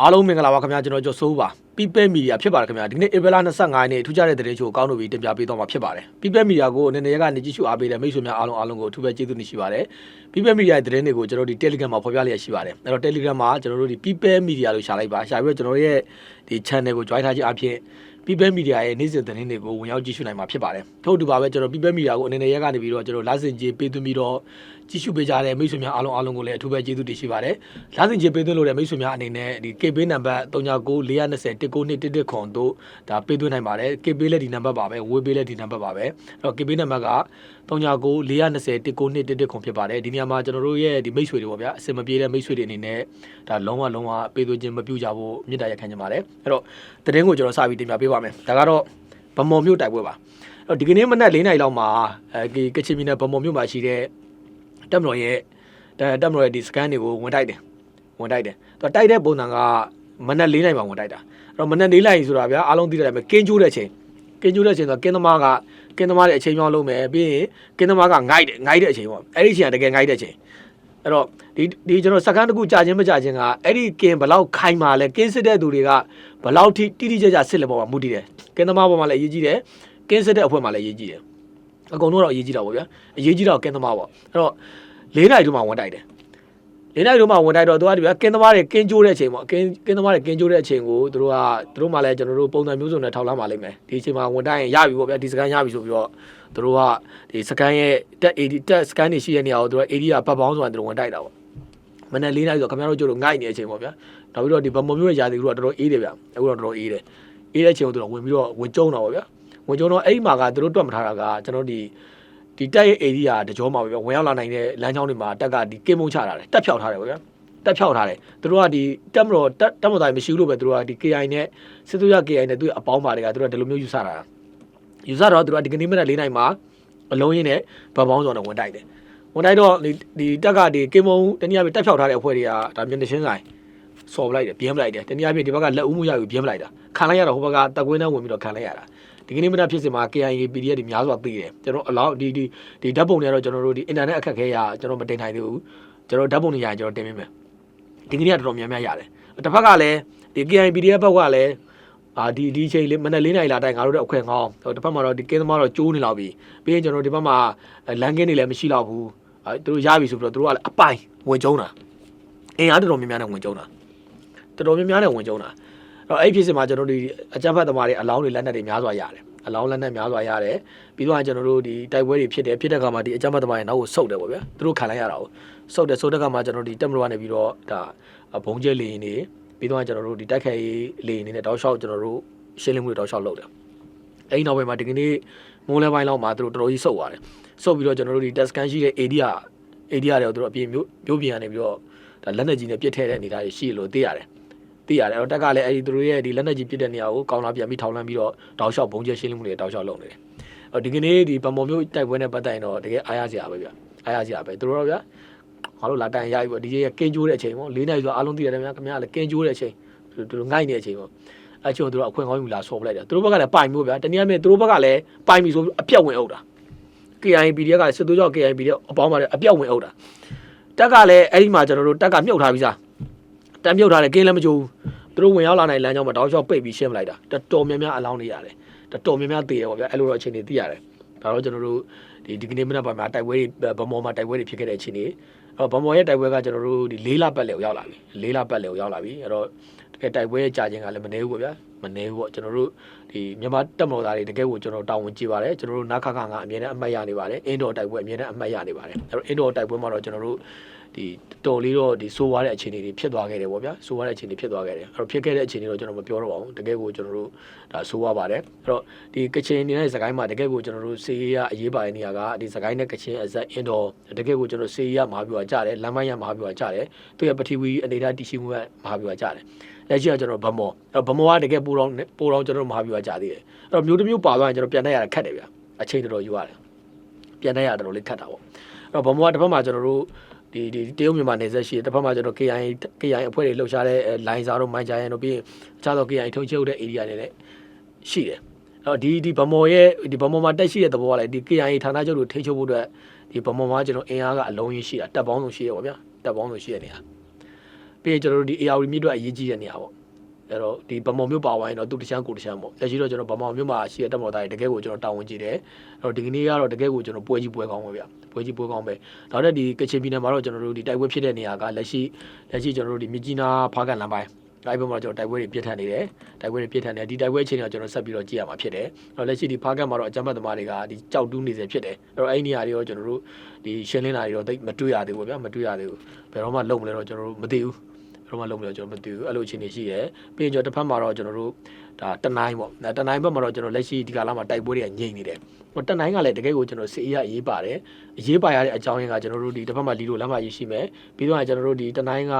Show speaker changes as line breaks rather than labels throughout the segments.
အားလုံးမင်္ဂလာပါခင်ဗျာကျွန်တော်ကျော်စိုးပါ People Media ဖြစ်ပါတယ်ခင်ဗျာဒီနေ့ဧပြီလ25ရက်နေ့ထူးခြားတဲ့သတင်းချိုးကိုကောင်းလို့ပြီးတင်ပြပေးတော့မှာဖြစ်ပါတယ် People Media ကိုအနေနဲ့ရကနေကြည့်ရှုအားပေးတဲ့မိတ်ဆွေများအားလုံးအားလုံးကိုအထူးပဲကျေးဇူးတင်ရှိပါတယ် People Media ရဲ့သတင်းတွေကိုကျွန်တော်ဒီ Telegram မှာဖော်ပြလျက်ရှိပါတယ်အဲ့တော့ Telegram မှာကျွန်တော်တို့ဒီ People Media လို့ရှာလိုက်ပါရှာပြီးတော့ကျွန်တော်ရဲ့ဒီ channel ကို join ထားခြင်းအပြင် People Media ရဲ့နေ့စဉ်သတင်းတွေကိုဝင်ရောက်ကြည့်ရှုနိုင်မှာဖြစ်ပါတယ်ထို့အတူပါပဲကျွန်တော် People Media ကိုအနေနဲ့ရကနေပြီးတော့ကျွန်တော်လာစင်ကြီးပေးသွင်းပြီးတော့ ကြည့်ရှုပေးကြတဲ့မိတ်ဆွေများအားလုံးအားလုံးကိုလည်းအထူးပဲကျေးဇူးတင်ရှိပါတယ်လာစင်ကြီးပေးသွင်းလို့တဲ့မိတ်ဆွေများအနေနဲ့ဒီ KB နံပါတ်39 420 1911ခွန်တို့ဒါပေးသွင်းနိုင်ပါတယ် KB လည်းဒီနံပါတ်ပါပဲဝေးပေးလည်းဒီနံပါတ်ပါပဲအဲ့တော့ KB နံပါတ်က39 420 1911ခွန်ဖြစ်ပါတယ်ဒီနေရာမှာကျွန်တော်တို့ရဲ့ဒီမိတ်ဆွေတွေပေါ့ဗျာအစင်မပြေတဲ့မိတ်ဆွေတွေအနေနဲ့ဒါလုံးဝလုံးဝပေးသွင်းခြင်းမပြုကြဖို့မြစ်တာရက်ခံကြပါတယ်အဲ့တော့သတင်းကိုကျွန်တော်စပြီးတင်ပြပေးပါမယ်ဒါကတော့ဗမော်မြို့တိုက်ပွဲပါအဲ့တော့ဒီကနေ့မနက်၄နာရီလောက်မှာအဲကချင်ပြည်နယ်ဗမော်မြို့မှာရှိတဲ့ တက်မတော်ရဲ့တက်မတော်ရဲ့ဒီစကန်တွေကိုဝင်တိုက်တယ်ဝင်တိုက်တယ်သူတိုက်တဲ့ပုံစံကမနက်၄နာရီမှာဝင်တိုက်တာအဲ့တော့မနက်၄နာရီဆိုတာဗျာအားလုံးသိတဲ့အတိုင်းပဲကင်းကျိုးတဲ့ချိန်ကင်းကျိုးတဲ့ချိန်ဆိုတော့ကင်းသမားကကင်းသမားရဲ့အချိန်ကြောင်းလုံးမယ်ပြီးရင်ကင်းသမားကငိုက်တယ်ငိုက်တဲ့အချိန်ပေါ့အဲ့ဒီအချိန်ကတကယ်ငိုက်တဲ့အချိန်အဲ့တော့ဒီဒီကျွန်တော်စကန်တစ်ခုကြာချင်းမကြာချင်းကအဲ့ဒီကင်းဘလောက်ခိုင်မာလဲကင်းစစ်တဲ့သူတွေကဘလောက်ထိတိတိကျကျစစ်လက်ပေါ်မှာမူတည်တယ်ကင်းသမားပေါ်မှာလည်းအရေးကြီးတယ်ကင်းစစ်တဲ့အဖွဲ့မှာလည်းအရေးကြီးတယ် အကုန်လုံးတော့အရေးကြီးတော့ဗောဗျာအရေးကြီးတော့ကင်းသမားပေါ့အဲ့တော့လေးနိုင်တို့မှဝန်တိုက်တယ်လေးနိုင်တို့မှဝန်တိုက်တော့သူကဒီဗျာကင်းသမားတွေကင်းကျိုးတဲ့အချိန်ပေါ့ကင်းကင်းသမားတွေကင်းကျိုးတဲ့အချိန်ကိုသူတို့ကသူတို့မှလည်းကျွန်တော်တို့ပုံစံမျိုးစုံနဲ့ထောက်လာမှလိမ့်မယ်ဒီအချိန်မှာဝန်တိုက်ရင်ရပြီပေါ့ဗျာဒီစကန်ရပြီဆိုပြီးတော့သူတို့ကဒီစကန်ရဲ့တက် AD တက်စကန်တွေရှိတဲ့နေရာကိုသူတို့ area ဘတ်ပေါင်းဆိုတာသူတို့ဝန်တိုက်တာပေါ့မနေ့လေးနိုင်ဆိုခင်ဗျားတို့ကျတို့ငိုက်နေတဲ့အချိန်ပေါ့ဗျာနောက်ပြီးတော့ဒီဗမော်မျိုးရဲ့ယာတီကတော်တော်အေးတယ်ဗျာအခုတော့တော်တော်အေးတယ်အေးတဲ့အချိန်ကိုသူတို့ဝင်ပြီးတော့ဝင်ကျုံတာပေါ့ဗျာဝ င်ကျုံတော့အဲ့ဒီမှာကသူတို့တွက်မထားတာကကျွန်တော်ဒီဒီတက်ရဲ့ area တကြောမှာပေါ့ဗျာဝင်ရောက်လာနိုင်တဲ့လမ်းကြောင်းတွေမှာတက်ကဒီကင်းမုံချထားတယ်တက်ဖြောက်ထားတယ်ပေါ့ဗျာတက်ဖြောက်ထားတယ်သူတို့ကဒီတက်မတော်တက်တက်မတော်မရှိဘူးလို့ပဲသူတို့ကဒီ KI နဲ့စစ်သူရ KI နဲ့သူ့အပေါင်းပါတွေကသူတို့ကဒီလိုမျိုးယူဆတာယူဆတော့သူတို့ကဒီကနေ့မနက်၄နိုင်မှာအလုံးရင်းနဲ့ဗတ်ပေါင်းစော်နဲ့ဝင်တိုက်တယ်ဝင်တိုက်တော့ဒီဒီတက်ကဒီကင်းမုံတနည်းအားဖြင့်တက်ဖြောက်ထားတဲ့အဖွဲ့တွေကဒါမျက်နှာရှင်းဆိုင်ဆော်ပလိုက်တယ်ပြင်းပလိုက်တယ်တနည်းအားဖြင့်ဒီဘက်ကလက်ဦးမှုရယူပြင်းပလိုက်တာခံလိုက်ရတော့ဟိုဘက်ကတက်ကွင်းနဲ့ဝင်ပြီးတော့ခံလိုက်ရတာ ဒီကနေ့မနက်ဖြစ်စင်မှာ KIA PDF တွေများစွာသိတယ်ကျွန်တော်အလောက်ဒီဒီဒီဓာတ်ပုံတွေကတော့ကျွန်တော်တို့ဒီ internet အခက်ခဲရကျွန်တော်မတင်နိုင်သေးဘူးကျွန်တော်ဓာတ်ပုံတွေရရင်ကျွန်တော်တင်ပေးမယ်ဒီကနေ့ကတော်တော်များများရတယ်တစ်ဖက်ကလည်းဒီ KIA PDF ဘက်ကလည်းအာဒီဒီချိန်လေးမနေ့၄နိုင်လာတိုင်းငါတို့တော့အခွင့်ကောင်းတစ်ဖက်မှာတော့ဒီကင်းသမားတော့ကျိုးနေလောက်ပြီပြီးရင်ကျွန်တော်ဒီဘက်မှာလန်ကင်းတွေလည်းမရှိတော့ဘူးအဲသူတို့ရပြီဆိုပြီးတော့သူတို့ကလည်းအပိုင်ဝင်ကျုံတာအင်အားတော်တော်များများနဲ့ဝင်ကျုံတာတော်တော်များများနဲ့ဝင်ကျုံတာအဲ့ တော့အဲ့ဖြစ်စင်မှာကျွန်တော်တို့ဒီအကြမ်းဖက်သမားတွေအလောင်းတွေလက်နက်တွေများစွာရတယ်အလောင်းလက်နက်များစွာရတယ်ပြီးတော့ကျွန်တော်တို့ဒီတိုက်ပွဲတွေဖြစ်တယ်ဖြစ်တဲ့ခါမှာဒီအကြမ်းဖက်သမားတွေနောက်ကိုဆုတ်တယ်ပေါ့ဗျာသူတို့ခံလိုက်ရတာကိုဆုတ်တယ်ဆုတ်တဲ့ခါမှာကျွန်တော်ဒီတက်မလို့ကနေပြီးတော့ဒါဘုံကျဲလေရင်တွေပြီးတော့ကျွန်တော်တို့ဒီတိုက်ခိုက်ရေးလေရင်တွေနဲ့တောက်လျှောက်ကျွန်တော်တို့ရှင်းလင်းမှုတွေတောက်လျှောက်လုပ်တယ်အဲ့ဒီနောက်ပိုင်းမှာဒီကနေ့မိုးလဲပိုင်းလောက်မှာသူတို့တော်တော်ကြီးဆုတ်သွားတယ်ဆုတ်ပြီးတော့ကျွန်တော်တို့ဒီ test scan ရှိတဲ့ area area တွေကိုသူတို့အပြင်မျိုးမျိုးပြင်ကနေပြီးတော့ဒါလက်နက်ကြီးနဲ့ပြစ်ထည့်တဲ့အနေအထားတွေရှိလို့သိရတယ် သိရတယ်အဲ့တော့တက်ကလည်းအဲ့ဒီသူတို့ရဲ့ဒီလက်နက်ကြီးပြစ်တဲ့နေရာကိုကောင်းလာပြန်ပြီးထောင်လန်းပြီးတော့တောက်လျှောက်ဘုံကျဲရှင်းလင်းမှုတွေတောက်လျှောက်လုပ်နေတယ်အဲ့ဒီကနေ့ဒီဗမော်မျိုးတိုက်ပွဲနဲ့ပတ်သက်ရင်တော့တကယ်အားရစရာပဲဗျအားရစရာပဲသူတို့တော့ဗျာငါတို့လာတိုင်ရပြီပေါ့ဒီရဲ့ကင်းကျိုးတဲ့အချိန်ပေါ့၄နိုင်ဆိုအားလုံးသိရတယ်ဗျာခင်ဗျားလည်းကင်းကျိုးတဲ့အချိန်သူတို့ငိုက်နေတဲ့အချိန်ပေါ့အဲ့ချိန်သူတို့အခွင့်ကောင်းယူလာဆော်ပလိုက်တယ်သူတို့ဘက်ကလည်းပိုင်မျိုးဗျာတနည်းအားဖြင့်သူတို့ဘက်ကလည်းပိုင်ပြီဆိုအပြက်ဝင်အုပ်တာ KIB တွေကစစ်သွေးကြောက် KIB တွေအပေါင်းပါလေအပြောက်ဝင်အုပ်တာတက်ကလည်းအဲ့ဒီမှာကျွန်တော်တို့တက်ကမြုပ်ထားပြီးစား တမ်းမြုပ်ထားတယ်ကင်းလည်းမကြိုးသူတို့ဝင်ရောက်လာနိုင်လမ်းကြောင်းမှာတောက်လျှောက်ပိတ်ပြီးရှင်းပလိုက်တာတော်တော်များများအလောင်းနေရတယ်တော်တော်များများတည်ရပါဗျာအဲ့လိုတော့အချိန်တွေသိရတယ်ဒါတော့ကျွန်တော်တို့ဒီဒီကနေ့မနက်ပိုင်းမှာတိုက်ပွဲတွေဗမော်မှာတိုက်ပွဲတွေဖြစ်ခဲ့တဲ့အချိန်တွေအဲ့တော့ဗမော်ရဲ့တိုက်ပွဲကကျွန်တော်တို့ဒီ၄လပတ်လေကိုရောက်လာပြီ၄လပတ်လေကိုရောက်လာပြီအဲ့တော့ တကယ်တိုက်ပွဲရဲ့ကြာခြင်းကလည်းမနေဘူးပေါ့ဗျာမနေဘူးပေါ့ကျွန်တော်တို့ဒီမြန်မာတက်မတော်သားတွေတကယ်ကိုကျွန်တော်တာဝန်ကြည့်ပါတယ်ကျွန်တော်တို့နာခခကအမြဲတမ်းအမှတ်ရနေပါတယ်အင်းတော်တိုက်ပွဲအမြဲတမ်းအမှတ်ရနေပါတယ်အဲ့တော့အင်းတော်တိုက်ပွဲမှာတော့ကျွန်တော်တို့ဒီတော်လေးတော့ဒီဆိုးွားတဲ့အခြေအနေတွေဖြစ်သွားခဲ့တယ်ပေါ့ဗျာဆိုးွားတဲ့အခြေအနေဖြစ်သွားခဲ့တယ်အဲ့တော့ဖြစ်ခဲ့တဲ့အခြေအနေတော့ကျွန်တော်မပြောတော့ပါဘူးတကယ်ကိုကျွန်တော်တို့ဒါဆိုးွားပါတယ်အဲ့တော့ဒီကချင်နေနဲ့စကိုင်းမှာတကယ်ကိုကျွန်တော်တို့စေးရအရေးပါတဲ့နေရာကဒီစကိုင်းနဲ့ကချင်အဇက်အင်းတော်တကယ်ကိုကျွန်တော်စေးရမဟာဗျူဟာကြတယ်လမ်းမရမဟာဗျူဟာကြတယ်သူရဲ့ပထဝီအနေထားတည်ရှိမှုကမဟာဗျူဟာကြတယ်လက်ရှိကကျွန်တော်ဗမော်အဲ့တော့ဗမော်ကတကယ်ပိုတော့ပိုတော့ကျွန်တော်မဟာဗျူဟာကြသေးတယ်အဲ့တော့မျိုးတစ်မျိုးပါသွားရင်ကျွန်တော်ပြန်တတ်ရတာခက်တယ်ဗျာအချိန်တော်တော်ယူရတယ်ပြန်တတ်ရတာတော်တော်လေးခက်တာပေါ့အဲ့တော့ဗမော်ကတစ်ဖက်မှာကျွန်တော်တို့ဒီဒီတရုတ်မြန်မာနယ်စပ်ရှိတယ်တစ်ဖက်မှာကျွန်တော် KI KI အဖွဲ့တွေလှုပ်ရှားတဲ့လိုင်းစာတို့မိုင်းဂျာရန်တို့ပြီးအခြားသော KI ထုံချုပ်တဲ့ area တွေလည်းရှိတယ်အဲ့တော့ဒီဒီဗမော်ရဲ့ဒီဗမော်မှာတက်ရှိတဲ့သဘောကလည်းဒီ KI ဌာနချုပ်တို့ထိချုပ်ဖို့အတွက်ဒီဗမော်မှာကျွန်တော်အင်အားကအလုံးကြီးရှိတာတက်ပေါင်းဆုံးရှိရပါဗျာတက်ပေါင်းဆုံးရှိရနေတာဘ ပြီးရင်ကျွန်တော်တို့ဒီ AR မြစ်အတွက်အရေးကြီးတဲ့နေရာပေါ့အဲ့တော့ဒီဗမော်မြို့ပါဝိုင်းတော့သူတချမ်းကိုတချမ်းပေါ့လက်ရှိတော့ကျွန်တော်ဗမော်မြို့မှာရှိတဲ့တက်မော်သားတွေတကယ်ကိုကျွန်တော်တာဝန်ကြည့်တယ်အဲ့တော့ဒီကနေ့ကတော့တကယ်ကိုကျွန်တော်ပွဲကြီးပွဲကောင်းပဲဗျပွဲကြီးပွဲကောင်းပဲနောက်တဲ့ဒီကချင်ပြည်နယ်မှာတော့ကျွန်တော်တို့ဒီတိုက်ပွဲဖြစ်တဲ့နေရာကလက်ရှိလက်ရှိကျွန်တော်တို့ဒီမြကြီးနားဖားကန်လမ်းပိုင်းတိုက်ပွဲမှာကျွန်တော်တိုက်ပွဲတွေပြစ်ထန်နေတယ်တိုက်ပွဲတွေပြစ်ထန်နေတယ်ဒီတိုက်ပွဲအချိန်ကကျွန်တော်ဆက်ပြီးတော့ကြည့်ရမှာဖြစ်တယ်အဲ့တော့လက်ရှိဒီဖားကန်မှာတော့အကြမ်းဖက်သမားတွေကဒီကြောက်တူးနေစေဖြစ်တယ်အဲ့တော့အဲ့ဒီနေရာတွေရောကျွန်တော်တို့ဒီရှင်းလင်းတာတွေတော့တိတ်မတွေ့ရသေးဘူးဗျာမတွေ့ရသေးဘူးဘယ်တော့မှလုံမလဲတော့ကျွန်တော်တို့မသိဘူးဘယ် တော့မှလုံးမလို့ကျွန်တော်မသိဘူးအဲ့လိုအခြေအနေရှိရဲပြီးရင်ကျွန်တော်တစ်ဖက်မှာတော့ကျွန်တော်တို့ဒါတနိုင်းပေါ့ဒါတနိုင်းဘက်မှာတော့ကျွန်တော်လက်ရှိဒီကာလမှာတိုက်ပွဲတွေကငြိမ်နေတယ်ဟိုတနိုင်းကလည်းတကယ်ကိုကျွန်တော်စစ်အေးရအရေးပါတယ်အရေးပါရတဲ့အကြောင်းရင်းကကျွန်တော်တို့ဒီတစ်ဖက်မှာလီလိုလမ်းမကြီးရှိမယ်ပြီးတော့ကျွန်တော်တို့ဒီတနိုင်းက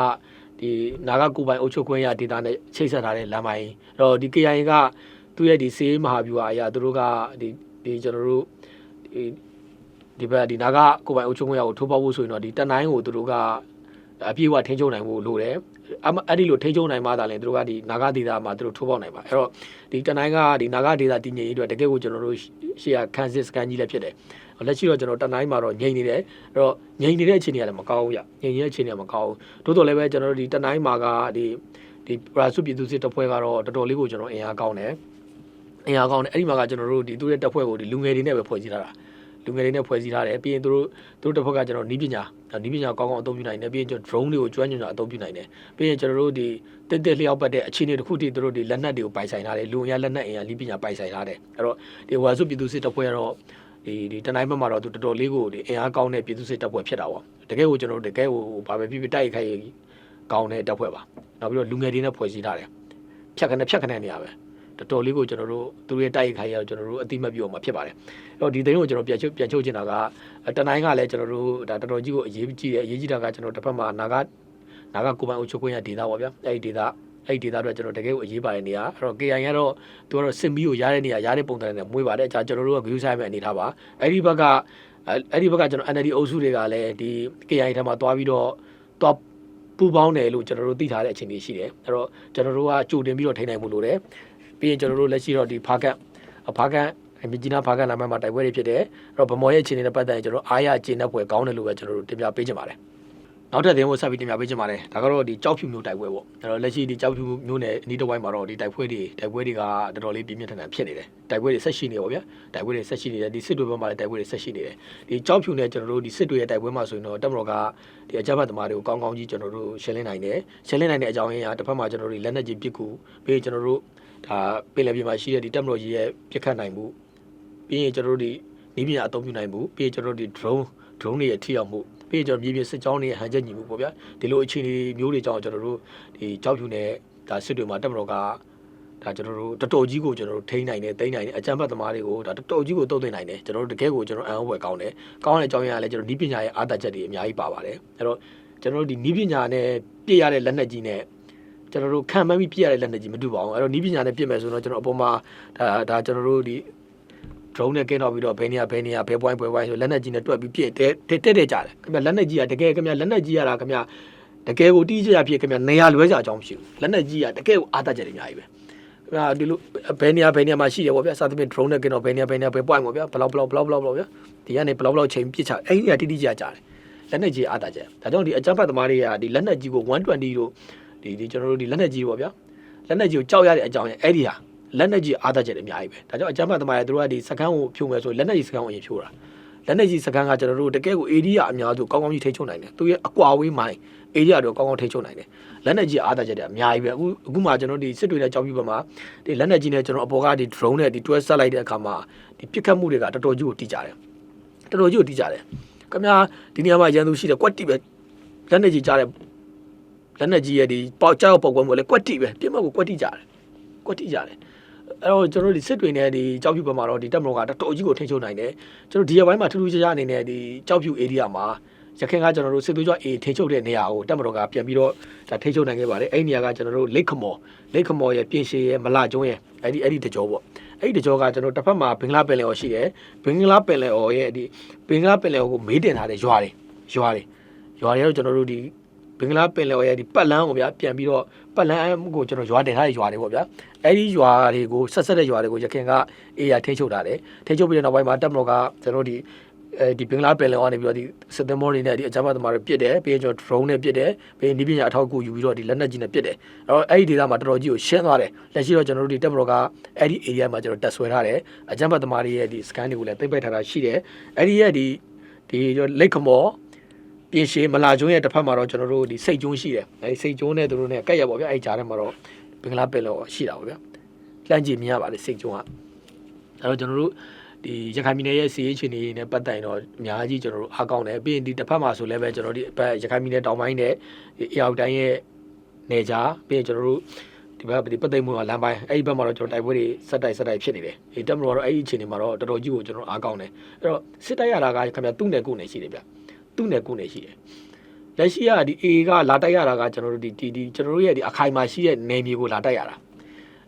ဒီနာဂကိုပိုင်အုပ်ချုပ်ခွင့်ရဒေတာနဲ့ချိတ်ဆက်ထားတဲ့လမ်းမကြီးအဲ့တော့ဒီ KIA ကသူ့ရဲ့ဒီစေးမဟာဗျူဟာအရာသူတို့ကဒီဒီကျွန်တော်တို့ဒီဒီဘက်ဒီနာဂကိုပိုင်အုပ်ချုပ်ခွင့်ရကိုထိုးပေါက်ဖို့ဆိုရင်တော့ဒီတနိုင်းကိုသူတို့ကအပြည့်အဝထိန်းချုပ်နိုင်ဖို့လိုတယ် အမအဲ့ဒီလိုထိန်းချုပ်နိုင်မှသာလဲသူတို့ကဒီနာဂဒေတာမှာသူတို့ထိုးပေါက်နိုင်ပါအဲ့တော့ဒီတနိုင်းကဒီနာဂဒေတာတည်ငြိမ်ရေးအတွက်တကယ်ကိုကျွန်တော်တို့ရှေ့ကခန်းစစ်စကန်ကြီးလည်းဖြစ်တယ်လက်ရှိတော့ကျွန်တော်တနိုင်းမှာတော့ငြိမ်နေတယ်အဲ့တော့ငြိမ်နေတဲ့အခြေအနေကလည်းမကောင်းဘူးရငြိမ်နေတဲ့အခြေအနေကမကောင်းဘူးတိုးတော်လည်းပဲကျွန်တော်တို့ဒီတနိုင်းမှာကဒီဒီပရာစုပြည်သူစစ်တပ်ဖွဲ့ကတော့တော်တော်လေးကိုကျွန်တော်အင်အားကောင်းတယ်အင်အားကောင်းတယ်အဲ့ဒီမှာကကျွန်တော်တို့ဒီသူရဲ့တပ်ဖွဲ့ကိုဒီလူငယ်တွေနဲ့ပဲဖွဲ့စည်းထားတာ လူငယ်တွေနဲ့ဖွဲ့စည်းထားတယ်ပြီးရင်သူတို့သူတို့တစ်ဖက်ကကျွန်တော်နီးပညာနီးပညာကောင်းကောင်းအသုံးပြုနိုင်တယ်ပြီးရင်ကျွန်တော် drone တွေကိုကျွမ်းကျင်စွာအသုံးပြုနိုင်တယ်ပြီးရင်ကျွန်တော်တို့ဒီတက်တက်လျောက်ပတ်တဲ့အခြေအနေတစ်ခုတည်းသူတို့ဒီလက်နက်တွေကိုပိုင်ဆိုင်ထားတယ်လူအင်အားလက်နက်အင်အားနီးပညာပိုင်ဆိုင်ထားတယ်အဲ့တော့ဒီဝါစုပြည်သူစစ်တပ်ဖွဲ့ကတော့ဒီဒီတနိုင်ဘက်မှာတော့သူတော်တော်လေးကိုဒီအင်အားကောင်းတဲ့ပြည်သူစစ်တပ်ဖွဲ့ဖြစ်တာပေါ့တကယ်ကိုကျွန်တော်တို့တကယ်ကိုဘာပဲဖြစ်ဖြစ်တိုက်ခိုက်ကောင်းတဲ့တပ်ဖွဲ့ပါနောက်ပြီးတော့လူငယ်တွေနဲ့ဖွဲ့စည်းထားတယ်ဖြတ်ခနဲ့ဖြတ်ခနဲ့နေရပဲ တော်တော်လေးကိုကျွန်တော်တို့သူတို့ရဲ့တိုက်ခိုက်ရတော့ကျွန်တော်တို့အတိမတ်ပြုတ်မှာဖြစ်ပါတယ်အဲ့တော့ဒီသတင်းကိုကျွန်တော်ပြန်ချုပ်ပြန်ချုပ်ချင်တာကတနိုင်ကလည်းကျွန်တော်တို့ဒါတော်တော်ကြီးကိုအရေးကြီးတယ်အရေးကြီးတာကကျွန်တော်တစ်ဖက်မှာနာဂနာဂကိုပိုင်အုပ်ချုပ်ခွင့်ရဒေတာပေါ့ဗျာအဲ့ဒီဒေတာအဲ့ဒီဒေတာတော့ကျွန်တော်တကယ်ကိုအရေးပါတဲ့နေရာအဲ့တော့ KI ကတော့သူကတော့စင်ပြီးကိုရတဲ့နေရာရတဲ့ပုံစံနဲ့မွေးပါတယ်အခြားကျွန်တော်တို့က view site ပဲအနေထားပါအဲ့ဒီဘက်ကအဲ့ဒီဘက်ကကျွန်တော် NLD အုပ်စုတွေကလည်းဒီ KI ထဲမှာတွားပြီးတော့တွားပူပေါင်းတယ်လို့ကျွန်တော်တို့သိထားတဲ့အခြေအနေရှိတယ်အဲ့တော့ကျွန်တော်တို့ကကြိုတင်ပြီးတော့ထိန်းနိုင်မှုလို့တယ် ပြီးရင်ကျွန်တော်တို့လက်ရှိတော့ဒီဖာကတ်ဖာကတ်မြကြီးနားဖာကတ်နာမည်မှာတိုက်ပွဲတွေဖြစ်တယ်အဲ့တော့ဗမော်ရဲ့အခြေအနေနဲ့ပတ်သက်ရင်ကျွန်တော်အားရအခြေအနေပွဲကောင်းတယ်လို့ပဲကျွန်တော်တို့တင်ပြပေးချင်ပါတယ်နောက်ထပ်သတင်းကိုဆက်ပြီးတင်ပြပေးချင်ပါတယ်ဒါကတော့ဒီကြောက်ဖြူမျိုးတိုက်ပွဲပေါ့အဲ့တော့လက်ရှိဒီကြောက်ဖြူမျိုးနဲ့အနီးတစ်ဝိုင်းမှာတော့ဒီတိုက်ပွဲတွေတိုက်ပွဲတွေကတော်တော်လေးပြင်းပြင်းထန်ထန်ဖြစ်နေတယ်တိုက်ပွဲတွေဆက်ရှိနေပါဗျာတိုက်ပွဲတွေဆက်ရှိနေတယ်ဒီစစ်တွေဘက်မှာလည်းတိုက်ပွဲတွေဆက်ရှိနေတယ်ဒီကြောက်ဖြူနဲ့ကျွန်တော်တို့ဒီစစ်တွေရဲ့တိုက်ပွဲမှာဆိုရင်တော့တက်မတော်ကဒီအကြမ်းဖက်သမားတွေကိုကောင်းကောင်းကြီးကျွန်တော်တို့ရှင်းလင်းနိုင်တယ်ရှင်းလင်းနိုင်တဲ့အကြောင်းရင်းကတစ်ဖက်မှာကျွန်တော်တို့လက်နက်ကြီးပစ်ကူပြီးကျွန်တော်တို့ ဒါပင်လယ်ပြင်မှာရှိတဲ့ဒီတက်မတော်ကြီးရဲ့ပြစ်ခတ်နိုင်မှုပြီးရင်ကျွန်တော်တို့ဒီနီးပညာအသုံးပြုနိုင်မှုပြီးရင်ကျွန်တော်တို့ဒီ drone drone တွေရဲ့ထိရောက်မှုပြီးရင်ကျွန်တော်မြေပြင်စစ်ကြောင်းတွေရဲ့ဟန်ချက်ညီမှုပေါ့ဗျာဒီလိုအခြေအနေမျိုးတွေကြောင့်ကျွန်တော်တို့ဒီကြောက်ဖြူနဲ့ဒါစစ်တွေမှာတက်မတော်ကဒါကျွန်တော်တို့တော်တော်ကြီးကိုကျွန်တော်တို့ထိန်းနိုင်တယ်တိန်းနိုင်တယ်အကြမ်းဖက်သမားတွေကိုဒါတော်တော်ကြီးကိုတုံ့တင်နိုင်တယ်ကျွန်တော်တို့တကယ်ကိုကျွန်တော်အံ့ဩဖွယ်ကောင်းတယ်ကောင်းတဲ့အကြောင်းရင်းကလည်းကျွန်တော်နီးပညာရဲ့အားသာချက်တွေအများကြီးပါပါတယ်အဲ့တော့ကျွန်တော်တို့ဒီနီးပညာနဲ့ပြည့်ရတဲ့လက်နက်ကြီးနဲ့ ကျွန်တော်တို့ခံမှန်းပြီးပြည့်ရတဲ့လက်နက်ကြီးမတူပါဘူးအဲ့တော့နီးပညာနဲ့ပြည့်မယ်ဆိုတော့ကျွန်တော်အပေါ်မှာဒါဒါကျွန်တော်တို့ဒီ drone နဲ့ကင်းတော့ပြီးတော့ဘယ်နေရာဘယ်နေရာဘယ်ပွိုင်းဘယ်ပွိုင်းဆိုလက်နက်ကြီးနဲ့တွက်ပြီးပြည့်တဲတဲတဲကြတယ်ခင်ဗျလက်နက်ကြီးကတကယ်ခင်ဗျလက်နက်ကြီးရတာခင်ဗျတကယ်ကိုတီးကြရဖြစ်ခင်ဗျနေရာလွဲကြအကြောင်းမရှိဘူးလက်နက်ကြီးကတကယ်ကိုအားတချက်တွေအများကြီးပဲခင်ဗျဒီလိုဘယ်နေရာဘယ်နေရာမှာရှိတယ်ပေါ့ဗျာစသဖြင့် drone နဲ့ကင်းတော့ဘယ်နေရာဘယ်နေရာဘယ်ပွိုင်းပေါ့ဗျာဘလောက်ဘလောက်ဘလောက်ဘလောက်ဘလောက်ဗျာဒီကနေဘလောက်ဘလောက်ချိန်ပြစ်ချအဲ့ဒီနေရာတီးတီးကြကြတယ်လက်နက်ကြီးအားတချက်ဒါကြောင့်ဒီအကြမ်းဖက်သမားတွေကဒီလက်နက်ကြီးကို120တို့ ဒီဒီကျွန်တော်တို့ဒီလက်နက်ကြီးပေါ့ဗျာလက်နက်ကြီးကိုကြောက်ရတဲ့အကြောင်းရအဲ့ဒီဟာလက်နက်ကြီးအားတချက်တွေအများကြီးပဲဒါကြောင့်အကြမ်းဖက်သမားတွေတို့ကဒီစကန်းကိုဖြိုမယ်ဆိုလက်နက်ကြီးစကန်းကိုအရင်ဖြိုးတာလက်နက်ကြီးစကန်းကကျွန်တော်တို့တကယ်ကို area အများစုကောင်းကောင်းကြီးထိချုပ်နိုင်တယ်သူရဲ့အကွာဝေးမိုင်း area တော့ကောင်းကောင်းထိချုပ်နိုင်တယ်လက်နက်ကြီးအားတချက်တွေအများကြီးပဲအခုအခုမှကျွန်တော်ဒီစစ်တွေနဲ့ကြောက်ပြီးပါမှာဒီလက်နက်ကြီးနဲ့ကျွန်တော်အပေါ်ကဒီ drone နဲ့ဒီ twelve ဆက်လိုက်တဲ့အခါမှာဒီပစ်ခတ်မှုတွေကတော်တော်ကြီးကိုတိကျတယ်တော်တော်ကြီးကိုတိကျတယ်ခင်ဗျာဒီနေရာမှာရန်သူရှိတယ်ကွက်တိပဲလက်နက်ကြီးကြားတယ် လက်နက်ကြီးရဲ့ဒီပေါက်ကြောက်ပေါက်ကွဲမှုလည်းကွက်တိပဲပြစ်မှတ်ကိုကွက်တိကြတယ်ကွက်တိကြတယ်အဲ့တော့ကျွန်တော်တို့ဒီစစ်တွေနဲ့ဒီကြောက်ဖြူဘက်မှာတော့ဒီတက်မတော်ကတော်တော်ကြီးကိုထိန်းချုပ်နိုင်တယ်ကျွန်တော်ဒီရက်ပိုင်းမှာထူးထူးခြားခြားအနေနဲ့ဒီကြောက်ဖြူ area မှာရခိုင်ကကျွန်တော်တို့စစ်သွေးကြွ A ထိန်းချုပ်တဲ့နေရာကိုတက်မတော်ကပြန်ပြီးတော့ဒါထိန်းချုပ်နိုင်ခဲ့ပါတယ်အဲ့ဒီနေရာကကျွန်တော်တို့လိတ်ခမော်လိတ်ခမော်ရဲ့ပြင်ရှည်ရဲ့မလာကျုံးရဲ့အဲ့ဒီအဲ့ဒီတကြောပေါ့အဲ့ဒီတကြောကကျွန်တော်တစ်ဖက်မှာဘင်္ဂလားပင်လယ်ော်ရှိတယ်ဘင်္ဂလားပင်လယ်ော်ရဲ့ဒီဘင်္ဂလားပင်လယ်ော်ကိုမေးတင်ထားတဲ့ရွာတွေရွာတွေရွာတွေတော့ကျွန်တော်တို့ဒီ ဘင်္ဂလားပင်လယ်ော်ရဲ့ဒီပတ်လန်းကိုဗျာပြန်ပြီးတော့ပတ်လန်းကိုကျွန်တော်ရွာတင်ထားတဲ့ရွာတွေပေါ့ဗျာအဲ့ဒီရွာတွေကိုဆက်ဆက်တဲ့ရွာတွေကိုရခင်ကအေးရထိန်းချုပ်ထားတယ်ထိန်းချုပ်ပြီးတဲ့နောက်ပိုင်းမှာတက်မတော်ကကျွန်တော်တို့ဒီအဲဒီဘင်္ဂလားပင်လယ်အော်ကနေပြီးတော့ဒီစစ်သင်္ဘောတွေနဲ့ဒီအကြမ်းဖက်သမားတွေပစ်တယ်ပြီးရင်ကျွန်တော် drone နဲ့ပစ်တယ်ပြီးရင်ဒီပညာအထောက်အကူယူပြီးတော့ဒီလက်နက်ကြီးနဲ့ပစ်တယ်အဲ့တော့အဲ့ဒီဒေသမှာတော်တော်ကြီးကိုရှင်းသွားတယ်လက်ရှိတော့ကျွန်တော်တို့ဒီတက်မတော်ကအဲ့ဒီ area မှာကျွန်တော်တက်ဆွဲထားတယ်အကြမ်းဖက်သမားတွေရဲ့ဒီ scan တွေကိုလည်းသိမ့်ပိုက်ထားတာရှိတယ်အဲ့ဒီရဲ့ဒီဒီလက်ခမော် ပြင်ရှည်မလာကျွန်းရဲ့တစ်ဖက်မှာတော့ကျွန်တော်တို့ဒီစိတ်ကျွန်းရှိတယ်အဲဒီစိတ်ကျွန်းနဲ့သူတို့နဲ့ကက်ရပေါ့ဗျအဲ့ဒီကြားထဲမှာတော့ဘင်္ဂလားပင်လယ်အော်ရှိတာပေါ့ဗျလှမ်းကြည့်မြင်ရပါလေစိတ်ကျွန်းကအဲ့တော့ကျွန်တော်တို့ဒီရခိုင်ပြည်နယ်ရဲ့စီးရေးချင်းတွေနဲ့ပတ်သက်ရင်တော့အများကြီးကျွန်တော်တို့အားကောင်းတယ်ပြီးရင်ဒီတစ်ဖက်မှာဆိုလည်းပဲကျွန်တော်တို့ဒီဘက်ရခိုင်ပြည်နယ်တောင်ပိုင်းနဲ့ဒီအေအောက်တိုင်းရဲ့နေကြားပြီးရင်ကျွန်တော်တို့ဒီဘက်ဒီပတ်သိမ်မှုကလမ်းပိုင်းအဲ့ဒီဘက်မှာတော့ကျွန်တော်တိုက်ပွဲတွေစက်တိုက်စက်တိုက်ဖြစ်နေတယ်ဒီတက်မလို့ကတော့အဲ့ဒီအချိန်တွေမှာတော့တော်တော်ကြီးကိုကျွန်တော်အားကောင်းတယ်အဲ့တော့စစ်တိုက်ရတာကခင်ဗျာသူ့နယ်ကိုယ်နယ်ရှိတယ်ဗျ သူ့နယ်ကိုယ်နယ်ရှိတယ်လက်ရှိကဒီ A ကလာတိုက်ရတာကကျွန်တော်တို့ဒီဒီဒီကျွန်တော်တို့ရဲ့ဒီအခိုင်မှာရှိတဲ့နယ်မြေကိုလာတိုက်ရတာ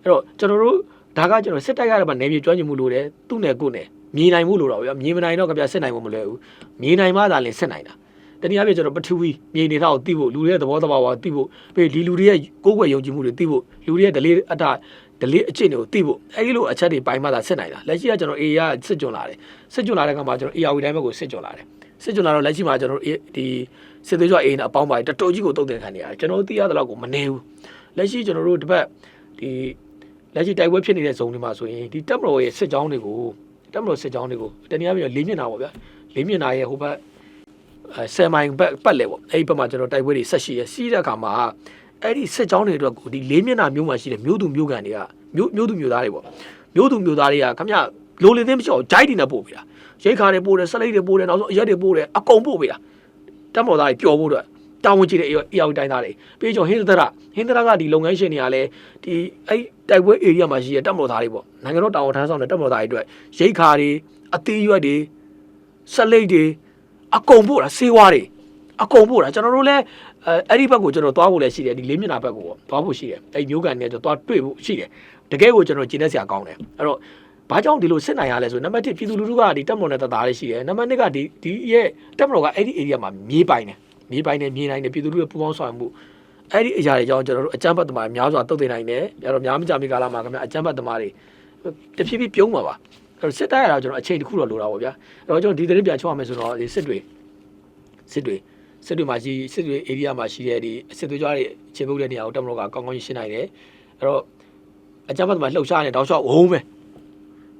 အဲ့တော့ကျွန်တော်တို့ဒါကကျွန်တော်စစ်တိုက်ရတဲ့မှာနယ်မြေကျွမ်းကျင်မှုလို့တယ်သူ့နယ်ကိုယ်နယ်မြေနိုင်မှုလို့တော့ဗျာမြေမနိုင်တော့ကြပြစစ်နိုင်ဖို့မလွယ်ဘူးမြေနိုင်မှသာလင်စစ်နိုင်တာတနည်းအားဖြင့်ကျွန်တော်ပထဝီမြေနေသားကိုသိဖို့လူတွေရဲ့သဘောတဘာဝကိုသိဖို့ပြီးဒီလူတွေရဲ့ကိုယ်ွယ်ယုံကြည်မှုတွေသိဖို့လူတွေရဲ့ဒလေးအတဒလေးအကျင့်တွေကိုသိဖို့အဲဒီလိုအချက်တွေပိုင်းမှသာစစ်နိုင်တာလက်ရှိကကျွန်တော်အေရစစ်ကြုံလာတယ်စစ်ကြုံလာတဲ့ကမှာကျွန်တော်အေယာဝီတိုင်းဘက်ကိုစစ်ကြုံလာတယ် စစ်ကြုံလာတော့လက်ရှိမှာကျွန်တော်ဒီစစ်သေးကြွအေးနဲ့အပေါင်းပါတော်တော်ကြီးကိုတုတ်တင်ခံနေရတယ်ကျွန်တော်သိရတဲ့လောက်ကိုမနေဘူးလက်ရှိကျွန်တော်တို့တစ်ပတ်ဒီလက်ရှိတိုက်ပွဲဖြစ်နေတဲ့ဇုံတွေမှာဆိုရင်ဒီတပ်မတော်ရဲ့စစ်ကြောင်းတွေကိုတက်မလို့စစ်ကြောင်းတွေကိုတနည်းအားဖြင့်လေးမျက်နှာပေါ့ဗျာလေးမျက်နှာရဲ့ဟိုဘက်အဲဆယ်မိုင်ဘက်ပတ်လေပေါ့အဲ့ဒီဘက်မှာကျွန်တော်တိုက်ပွဲတွေဆက်ရှိရစီးတဲ့အခါမှာအဲ့ဒီစစ်ကြောင်းတွေအတွက်ကိုဒီလေးမျက်နှာမျိုးမှာရှိတဲ့မျိုးသူမျိုးကန်တွေကမျိုးမျိုးသူမျိုးသားတွေပေါ့မျိုးသူမျိုးသားတွေကခမ လိုလင်းသိမ်းမချောဂျိုက်တွေနဲ့ပို့ပေးတာရိတ်ခါတွေပို့တယ်ဆလိတ်တွေပို့တယ်နောက်ဆုံးအရက်တွေပို့တယ်အကုန်ပို့ပေးတာတက်မော်သားတွေပျော်ဖို့အတွက်တာဝန်ကျတဲ့အေယောက်တိုင်းသားတွေပြီးကြောဟင်းသဒရဟင်းသဒရကဒီလုပ်ငန်းရှင်တွေကလည်းဒီအဲ့တိုက်ပွဲ area မှာရှိတဲ့တက်မော်သားတွေပေါ့နိုင်ငံတော်တာဝန်ထမ်းဆောင်တဲ့တက်မော်သားတွေအတွက်ရိတ်ခါတွေအသေးရွက်တွေဆက်လိတ်တွေအကုန်ပို့တာစေးဝါးတွေအကုန်ပို့တာကျွန်တော်တို့လည်းအဲအဲ့ဒီဘက်ကိုကျွန်တော်သွားဖို့လည်းရှိတယ်ဒီလေးမျက်နှာဘက်ကိုပေါ့သွားဖို့ရှိတယ်အဲ့မျိုးကန်နဲ့ကျွန်တော်သွားတွေ့ဖို့ရှိတယ်တကယ်ကိုကျွန်တော်ကျင်းနေစရာကောင်းတယ်အဲ့တော့ ဘာကြောင့်ဒီလိုစစ်နိုင်ရလဲဆိုနံပါတ်1ပြည်သူလူထုကဒီတက်မတော်နဲ့တသားလေးရှိတယ်နံပါတ်2ကဒီဒီရဲ့တက်မတော်ကအဲ့ဒီ area မှာမြေပိုင်တယ်မြေပိုင်နဲ့မြေနိုင်တယ်ပြည်သူလူထုရဲ့ပူးပေါင်းဆောင်ရွက်မှုအဲ့ဒီအရာတွေကြောင့်ကျွန်တော်တို့အကြမ်းဖက်သမားများစွာတုတ်တင်နိုင်တယ်အဲ့တော့များမကြမီကာလမှာခင်ဗျအကြမ်းဖက်သမားတွေတဖြည်းဖြည်းပြုံးမှာပါအဲ့တော့စစ်တိုက်ရတာကျွန်တော်အချိန်တစ်ခုတော့လိုတာပေါ့ဗျာအဲ့တော့ကျွန်တော်ဒီသတင်းပြန်ချောက်ရမယ်ဆိုတော့ဒီစစ်တွေစစ်တွေစစ်တွေမှာရှိစစ်တွေ area မှာရှိတဲ့ဒီစစ်သွေးကြွားတွေခြေပုတ်တဲ့နေရာကိုတက်မတော်ကကောင်းကောင်းရှင်းနိုင်တယ်အဲ့တော့အကြမ်းဖက်သမားလှုပ်ရှားနေတောက်လျှောက်ဝုန်းပဲ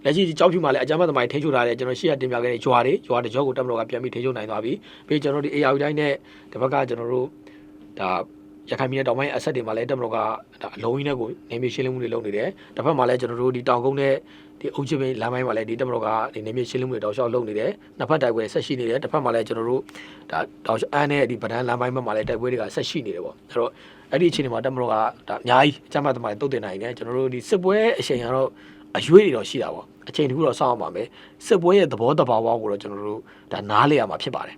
လက်ရှိကြောက်ဖြူမှာလည်းအကြမ်းဖက်သမားထိန်းချုပ်ထားတယ်ကျွန်တော်ရှေ့ရတင်ပြခဲ့တဲ့ဂျွာတွေဂျွာတကြောကိုတက်မတော်ကပြန်ပြီးထိန်းချုပ်နိုင်သွားပြီပြီးကျွန်တော်ဒီ AR တိုင်းနဲ့ဒီဘက်ကကျွန်တော်တို့ဒါရခိုင်ပြည်နယ်တောင်ပိုင်းအဆက်တွေမှာလည်းတက်မတော်ကဒါအလုံးကြီးနဲ့ကိုနေမြေရှင်းလင်းမှုတွေလုပ်နေတယ်တစ်ဖက်မှာလည်းကျွန်တော်တို့ဒီတောင်ကုန်းနဲ့ဒီအုပ်ချုပ်ရေးလမ်းပိုင်းမှာလည်းဒီတက်မတော်ကဒီနေမြေရှင်းလင်းမှုတွေတောက်လျှောက်လုပ်နေတယ်နှစ်ဖက်တိုက်ပွဲဆက်ရှိနေတယ်တစ်ဖက်မှာလည်းကျွန်တော်တို့ဒါတောက်အန်းနဲ့ဒီဗဒန်းလမ်းပိုင်းဘက်မှာလည်းတိုက်ပွဲတွေကဆက်ရှိနေတယ်ပေါ့အဲ့တော့အဲ့ဒီအချိန်တွေမှာတက်မတော်ကဒါအများကြီးအကြမ်းဖက်သမားတွေတုတ်တင်နိုင်တယ်ကျွန်တော်တို့ဒီစစ်ပွဲအချိန်ကတော့အရွေးတွေတော့ရှိတာပေါ့ အချိန်တခုတော့စောင့်အောင်ပါမယ်စစ်ပွဲရဲ့သဘောတဘာဝကိုတော့ကျွန်တော်တို့ဒါနားလည်ရမှာဖြစ်ပါတယ်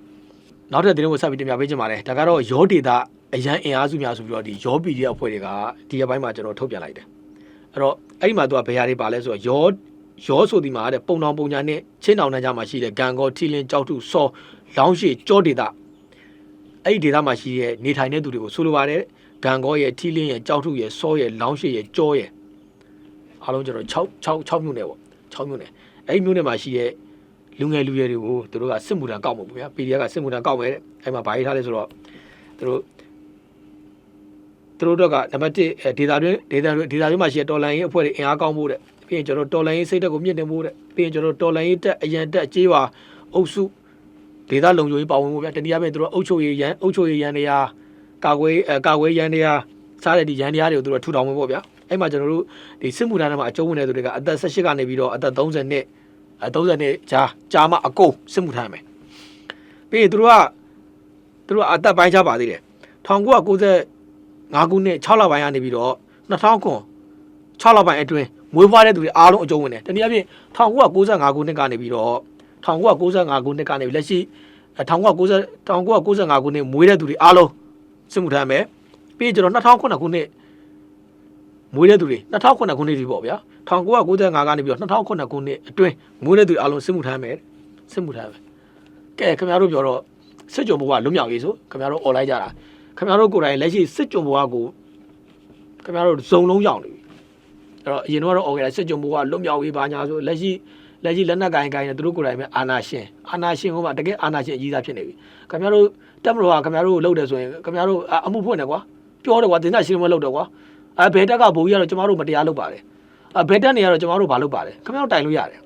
နောက်ထပ်သတင်းကိုဆက်ပြီးတင်ပြပေးချင်ပါတယ်ဒါကတော့ရောဒေတာအရန်အင်အားစုများဆိုပြီးတော့ဒီရောပီဒီအဖွဲ့တွေကဒီရက်ပိုင်းမှာကျွန်တော်ထုတ်ပြန်လိုက်တယ်အဲ့တော့အဲ့ဒီမှာသူကဘယ်ဟာတွေပါလဲဆိုတော့ရောရောဆိုဒီမှာတဲ့ပုံတောင်ပုံညာနဲ့ချင်းတောင်နဲ့ကြမှာရှိတဲ့ဂံကောထီလင်းကြောက်ထုစောလောင်းရှိကြောဒေတာအဲ့ဒီဒေတာမှာရှိတဲ့နေထိုင်တဲ့သူတွေကိုဆိုလိုပါတယ်ဂံကောရဲ့ထီလင်းရဲ့ကြောက်ထုရဲ့စောရဲ့လောင်းရှိရဲ့ကြောရဲ့အားလုံးကျွန်တော်6 6 6မြို့နယ်ပေါ့ 6မြို့နယ်အဲ့ဒီမြို့နယ်မှာရှိတဲ့လူငယ်လူရွယ်တွေကိုသူတို့ကစစ်မှုထမ်းကောက်မှာပေါ့ဗျာ PDF ကစစ်မှုထမ်းကောက်မယ်တဲ့အဲ့မှာဗာရေးထားလဲဆိုတော့သူတို့သူတို့တော့ကနံပါတ်1ဒေတာတွင်းဒေတာတွင်းဒေတာတွင်းမှာရှိတဲ့တော်လန်ရေးအဖွဲ့တွေအင်အားကောင်းဖို့တဲ့ပြီးရင်ကျွန်တော်တော်လန်ရေးစိတ်ဓာတ်ကိုမြင့်တင်ဖို့တဲ့ပြီးရင်ကျွန်တော်တော်လန်ရေးတက်အရန်တက်ကြေးပါအုပ်စုဒေတာလုံခြုံရေးပါဝင်ဖို့ဗျာတနည်းအားဖြင့်သူတို့အုပ်ချုပ်ရေးရန်အုပ်ချုပ်ရေးရန်တွေဟာကာကွယ်အဲကာကွယ်ရန်တွေဟာစားတဲ့ဒီရန်တရားတွေကိုသူတို့ထူထောင်ဖို့ပေါ့ဗျာ အဲ့မှာကျွန်တော်တို့ဒီစစ်မှုထမ်းတွေမှာအကျုံးဝင်တဲ့သူတွေကအသက်18ကနေပြီးတော့အသက်30နှစ်အဲ30နှစ်ကြာကြာမှအကုန်စစ်မှုထမ်းမယ်ပြီးရင်သူတို့ကသူတို့ကအသက်ပိုင်းခြားပါသေးတယ်1995ခုနှစ်6လပိုင်းကနေပြီးတော့2000ခု6လပိုင်းအတွင်းမွေးဖွားတဲ့သူတွေအားလုံးအကျုံးဝင်တယ်တနည်းအားဖြင့်1995ခုနှစ်ကနေပြီးတော့1995ခုနှစ်ကနေလက်ရှိ1990 1995ခုနှစ်မွေးတဲ့သူတွေအားလုံးစစ်မှုထမ်းမယ်ပြီးရင်ကျွန်တော်2009ခုနှစ် မွေးတဲ့သူတွေ2009ခုနှစ်ဒီပေါ့ဗျာ1995ကနေပြီးတော့2009ခုနှစ်အတွင်းမွေးတဲ့သူအားလုံးစစ်မှုထမ်းမယ်စစ်မှုထမ်းမယ်ကဲခင်ဗျားတို့ပြောတော့စစ်ကြုံဘဝလွတ်မြောက်ရေးဆိုခင်ဗျားတို့អော်လိုက်ကြတာခင်ဗျားတို့ကိုယ်တိုင်လက်ရှိစစ်ကြုံဘဝကိုခင်ဗျားတို့ဇုံလုံးရောက်နေပြီအဲ့တော့အရင်တော့အော်ခဲ့တာစစ်ကြုံဘဝလွတ်မြောက်ရေးပါညာဆိုလက်ရှိလက်ရှိလက်နက်ကိုင်ကိုင်နဲ့သူတို့ကိုယ်တိုင်ပဲအာနာရှင်အာနာရှင်ကမှတကယ်အာနာရှင်အကြီးသားဖြစ်နေပြီခင်ဗျားတို့တက်မလို့ကခင်ဗျားတို့လှုပ်တယ်ဆိုရင်ခင်ဗျားတို့အမှုဖွင့်တယ်ကွာပြောတယ်ကွာတင်တာရှင်းမလုပ်တယ်ကွာ အဲဘယ်တက်ကဘိုးကြီးကတော့ကျမတို့မတရားလုပ်ပါတယ်အဲဘယ်တက်နေရတော့ကျမတို့ဘာလုပ်ပါတယ်ခင်ဗျားတို့တိုင်လို့ရတယ်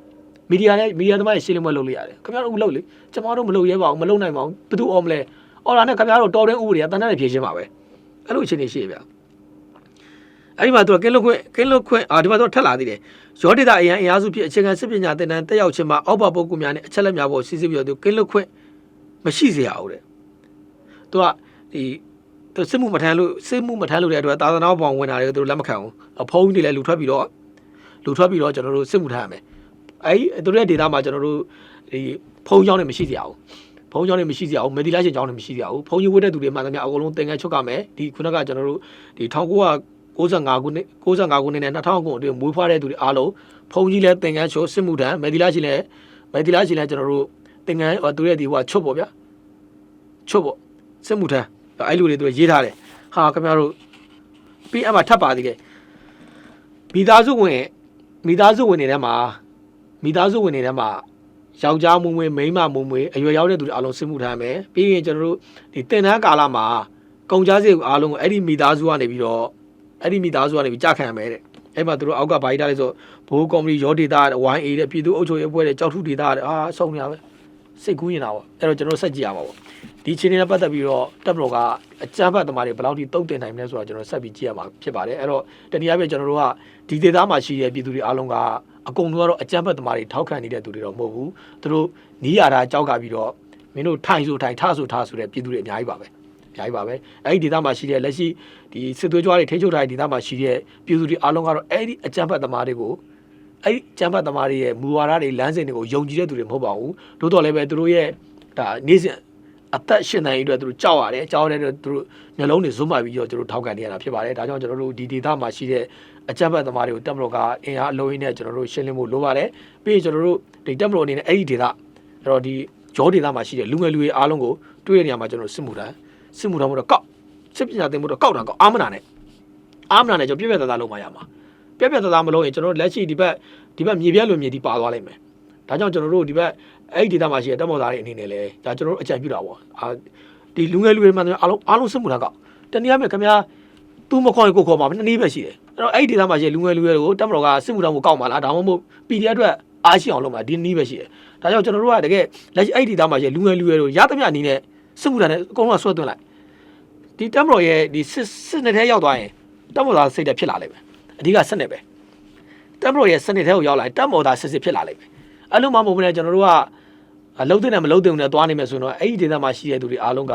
မီဒီယာနဲ့မီဒီယာသမားရှင်းလင်းပွဲလုပ်လို့ရတယ်ခင်ဗျားတို့အခုလုပ်လေကျမတို့မလုပ်ရဲပါဘူးမလုပ်နိုင်ပါဘူးဘယ်သူအော်မလဲအော်လာနဲ့ခင်ဗျားတို့တော်တဲ့ဥပဒေကတန်တန်းနဲ့ဖြေရှင်းပါပဲအဲ့လိုအခြေအနေရှိရဗျာအဲ့ဒီမှာသူကကင်းလွတ်ခွင့်ကင်းလွတ်ခွင့်အာဒီမှာသူကထက်လာသေးတယ်ရောဒေတာအရန်အင်အားစုဖြစ်အခြေခံစစ်ပညာသင်တန်းတက်ရောက်ခြင်းမှာအောက်ပါပုဂ္ဂိုလ်များနဲ့အချက်လက်များပေါ်စီစစ်ပြီးတော့သူကင်းလွတ်ခွင့်မရှိစေရဘူးတဲ့သူကဒီ သူစစ်မှုမထမ်းလို့စစ်မှုမထမ်းလို့တဲ့အတွက်သာသနာ့ဘောင်ဝင်တာတွေကိုသူတို့လက်မခံဘူးအဖုံးကြီးတွေလည်းလူထွက်ပြီးတော့လူထွက်ပြီးတော့ကျွန်တော်တို့စစ်မှုထမ်းရမယ်အဲ့ဒီသူတို့ရဲ့ဒေတာမှာကျွန်တော်တို့ဒီဖုံးကြောင်းတွေမရှိစေရဘူးဖုံးကြောင်းတွေမရှိစေရဘူးမေဒီလာရှင်ကြောင်းတွေမရှိစေရဘူးဖုံးကြီးဝတ်တဲ့သူတွေမှန်သမျှအကုန်လုံးသင်္ကန်းချုပ်ကမယ်ဒီခုနကကျွန်တော်တို့ဒီ1900 95ခုနှစ်95ခုနှစ်နဲ့2000ခုအတွင်းမွေးဖွားတဲ့သူတွေအားလုံးဖုန်ကြီးလဲသင်္ကန်းချိုစစ်မှုထမ်းမယ်ဒီလားရှိလဲမယ်ဒီလားရှိလဲကျွန်တော်တို့သင်္ကန်းဟိုသူရဲ့ဒီဟိုချွတ်ပေါ့ဗျာချွတ်ပေါ့စစ်မှုထမ်း အဲ့လူတွေသူရေးထားတယ်ဟာခင်ဗျားတို့ပြီးအမှထပ်ပါသေးတယ်မိသားစုဝင်မိသားစုဝင်တွေထဲမှာမိသားစုဝင်တွေထဲမှာယောက်ျားမွေးမွေးမိန်းမမွေးမွေးအရွယ်ရောက်တဲ့သူတွေအားလုံးစစ်မှုထမ်းမယ်ပြီးရင်ကျွန်တော်တို့ဒီတင်တန်းကာလမှာကုန်ကြစည်အားလုံးကိုအဲ့ဒီမိသားစုကနေပြီးတော့အဲ့ဒီမိသားစုကနေပြီးကြာခံရမယ်တဲ့အဲ့မှာသူတို့အောက်ကဘာကြီးထားလဲဆိုဘိုးကော်မတီရောဒေတာတဲ့ YA တဲ့ပြည်သူ့အုပ်ချုပ်ရေးအဖွဲ့တဲ့ကြောက်ထုဒေတာတဲ့အာဆုံးနေရပဲစိတ်ကူးနေတာပေါ့အဲ့တော့ကျွန်တော်ဆက်ကြည့်ရမှာပေါ့ ဒီချင်းတွေနဲ့ပတ်သက်ပြီးတော့တက်ဘလော့ကအကြမ်းဖက်သမားတွေဘယ်လောက်ထိတုံ့တင်နိုင်မလဲဆိုတော့ကျွန်တော်ဆက်ပြီးကြည့်ရမှာဖြစ်ပါတယ်အဲ့တော့တနည်းအားဖြင့်ကျွန်တော်တို့ကဒီဒေတာမှာရှိတဲ့ပြည်သူတွေအားလုံးကအကုန်လုံးကတော့အကြမ်းဖက်သမားတွေထောက်ခံနေတဲ့သူတွေတော့မဟုတ်ဘူးသူတို့နီးရတာကြောက်ကပြီးတော့မင်းတို့ထိုင်ဆိုထိုင်ထဆိုထဆိုတဲ့ပြည်သူတွေအများကြီးပါပဲအများကြီးပါပဲအဲ့ဒီဒေသမှာရှိတဲ့လက်ရှိဒီစစ်သွေးကြွားတွေထိန်းချုပ်ထားတဲ့ဒေသမှာရှိတဲ့ပြည်သူတွေအားလုံးကတော့အဲ့ဒီအကြမ်းဖက်သမားတွေကိုအဲ့ဒီအကြမ်းဖက်သမားတွေရဲ့မူဝါဒတွေလမ်းစဉ်တွေကိုယုံကြည်တဲ့သူတွေမဟုတ်ပါဘူးတိုးတော်လည်းပဲသူတို့ရဲ့ဒါနေ့စဉ် အသက်ရှင်နိုင်ရေးအတွက်သူတို့ကြောက်ရတယ်ကြောက်ရတဲ့အတွက်သူတို့မျိုးလုံးတွေဇွတ်မှပြီးတော့သူတို့ထောက်ခံနေရတာဖြစ်ပါတယ်ဒါကြောင့်ကျွန်တော်တို့ဒီဒေသမှာရှိတဲ့အကြမ်းဖက်သမားတွေကိုတက်မလို့ကအင်အားအလုံးရင်းနဲ့ကျွန်တော်တို့ရှင်းလင်းဖို့လိုပါတယ်ပြီးရင်ကျွန်တော်တို့ဒီတက်မလို့အနေနဲ့အဲ့ဒီဒေသအဲ့တော့ဒီဂျောဒေသမှာရှိတဲ့လူငယ်လူတွေအားလုံးကိုတွေ့ရနေရမှာကျွန်တော်တို့စစ်မှုထမ်းစစ်မှုထမ်းမှုတော့ကောက်စစ်ပညာသင်မှုတော့ကောက်တာကောက်အာမနာနဲ့အာမနာနဲ့ကျွန်တော်ပြည့်ပြည့်သားသားလုံးမရမှာပြည့်ပြည့်သားသားမလုံးရင်ကျွန်တော်တို့လက်ရှိဒီဘက်ဒီဘက်မြေပြက်လိုမြေဒီပါသွားလိမ့်မယ်ဒါကြောင့်ကျွန်တော်တို့ဒီဘက် အဲ့ဒီဒေသမှာရှိတဲ့တက်မော်သားတွေအနေနဲ့လည်းဒါကျွန်တော်တို့အကြံပြုတာပေါ့အာဒီလူငယ်လူတွေမှန်တယ်အားလုံးအားလုံးစစ်မှုထမ်းကောက်တနည်းအားဖြင့်ခင်ဗျာသူမခေါ်ရင်ကိုခေါ်မှာနှစ်နည်းပဲရှိတယ်အဲ့တော့အဲ့ဒီဒေသမှာရှိတဲ့လူငယ်လူတွေကိုတက်မတော်ကစစ်မှုထမ်းကိုကောက်မှာလားဒါမှမဟုတ် PDF အတွက်အားရှိအောင်လုပ်မှာဒီနည်းပဲရှိတယ်ဒါကြောင့်ကျွန်တော်တို့ကတကယ်လက်ရှိအဲ့ဒီဒေသမှာရှိတဲ့လူငယ်လူတွေကိုရသမျှအနေနဲ့စစ်မှုထမ်းနဲ့အကုန်လုံးဆွဲသွင်းလိုက်ဒီတက်မတော်ရဲ့ဒီစစ်စစ်နှစ်ထဲရောက်သွားရင်တက်မတော်သားစိတ်တက်ဖြစ်လာလိမ့်မယ်အဓိကစစ်နှစ်ပဲတက်မတော်ရဲ့စစ်နှစ်ထဲကိုရောက်လာရင်တက်မတော်သားစစ်စစ်ဖြစ်လာလိမ့်မယ်အဲ့လိုမှမဟုတ်ဘူးလေကျွန်တော်တို့က အလုံးတဲ့နဲ့မလုံးတဲ့နဲ့သွားနေမယ်ဆိုတော့အဲ့ဒီဒေသမှာရှိတဲ့သူတွေအားလုံးက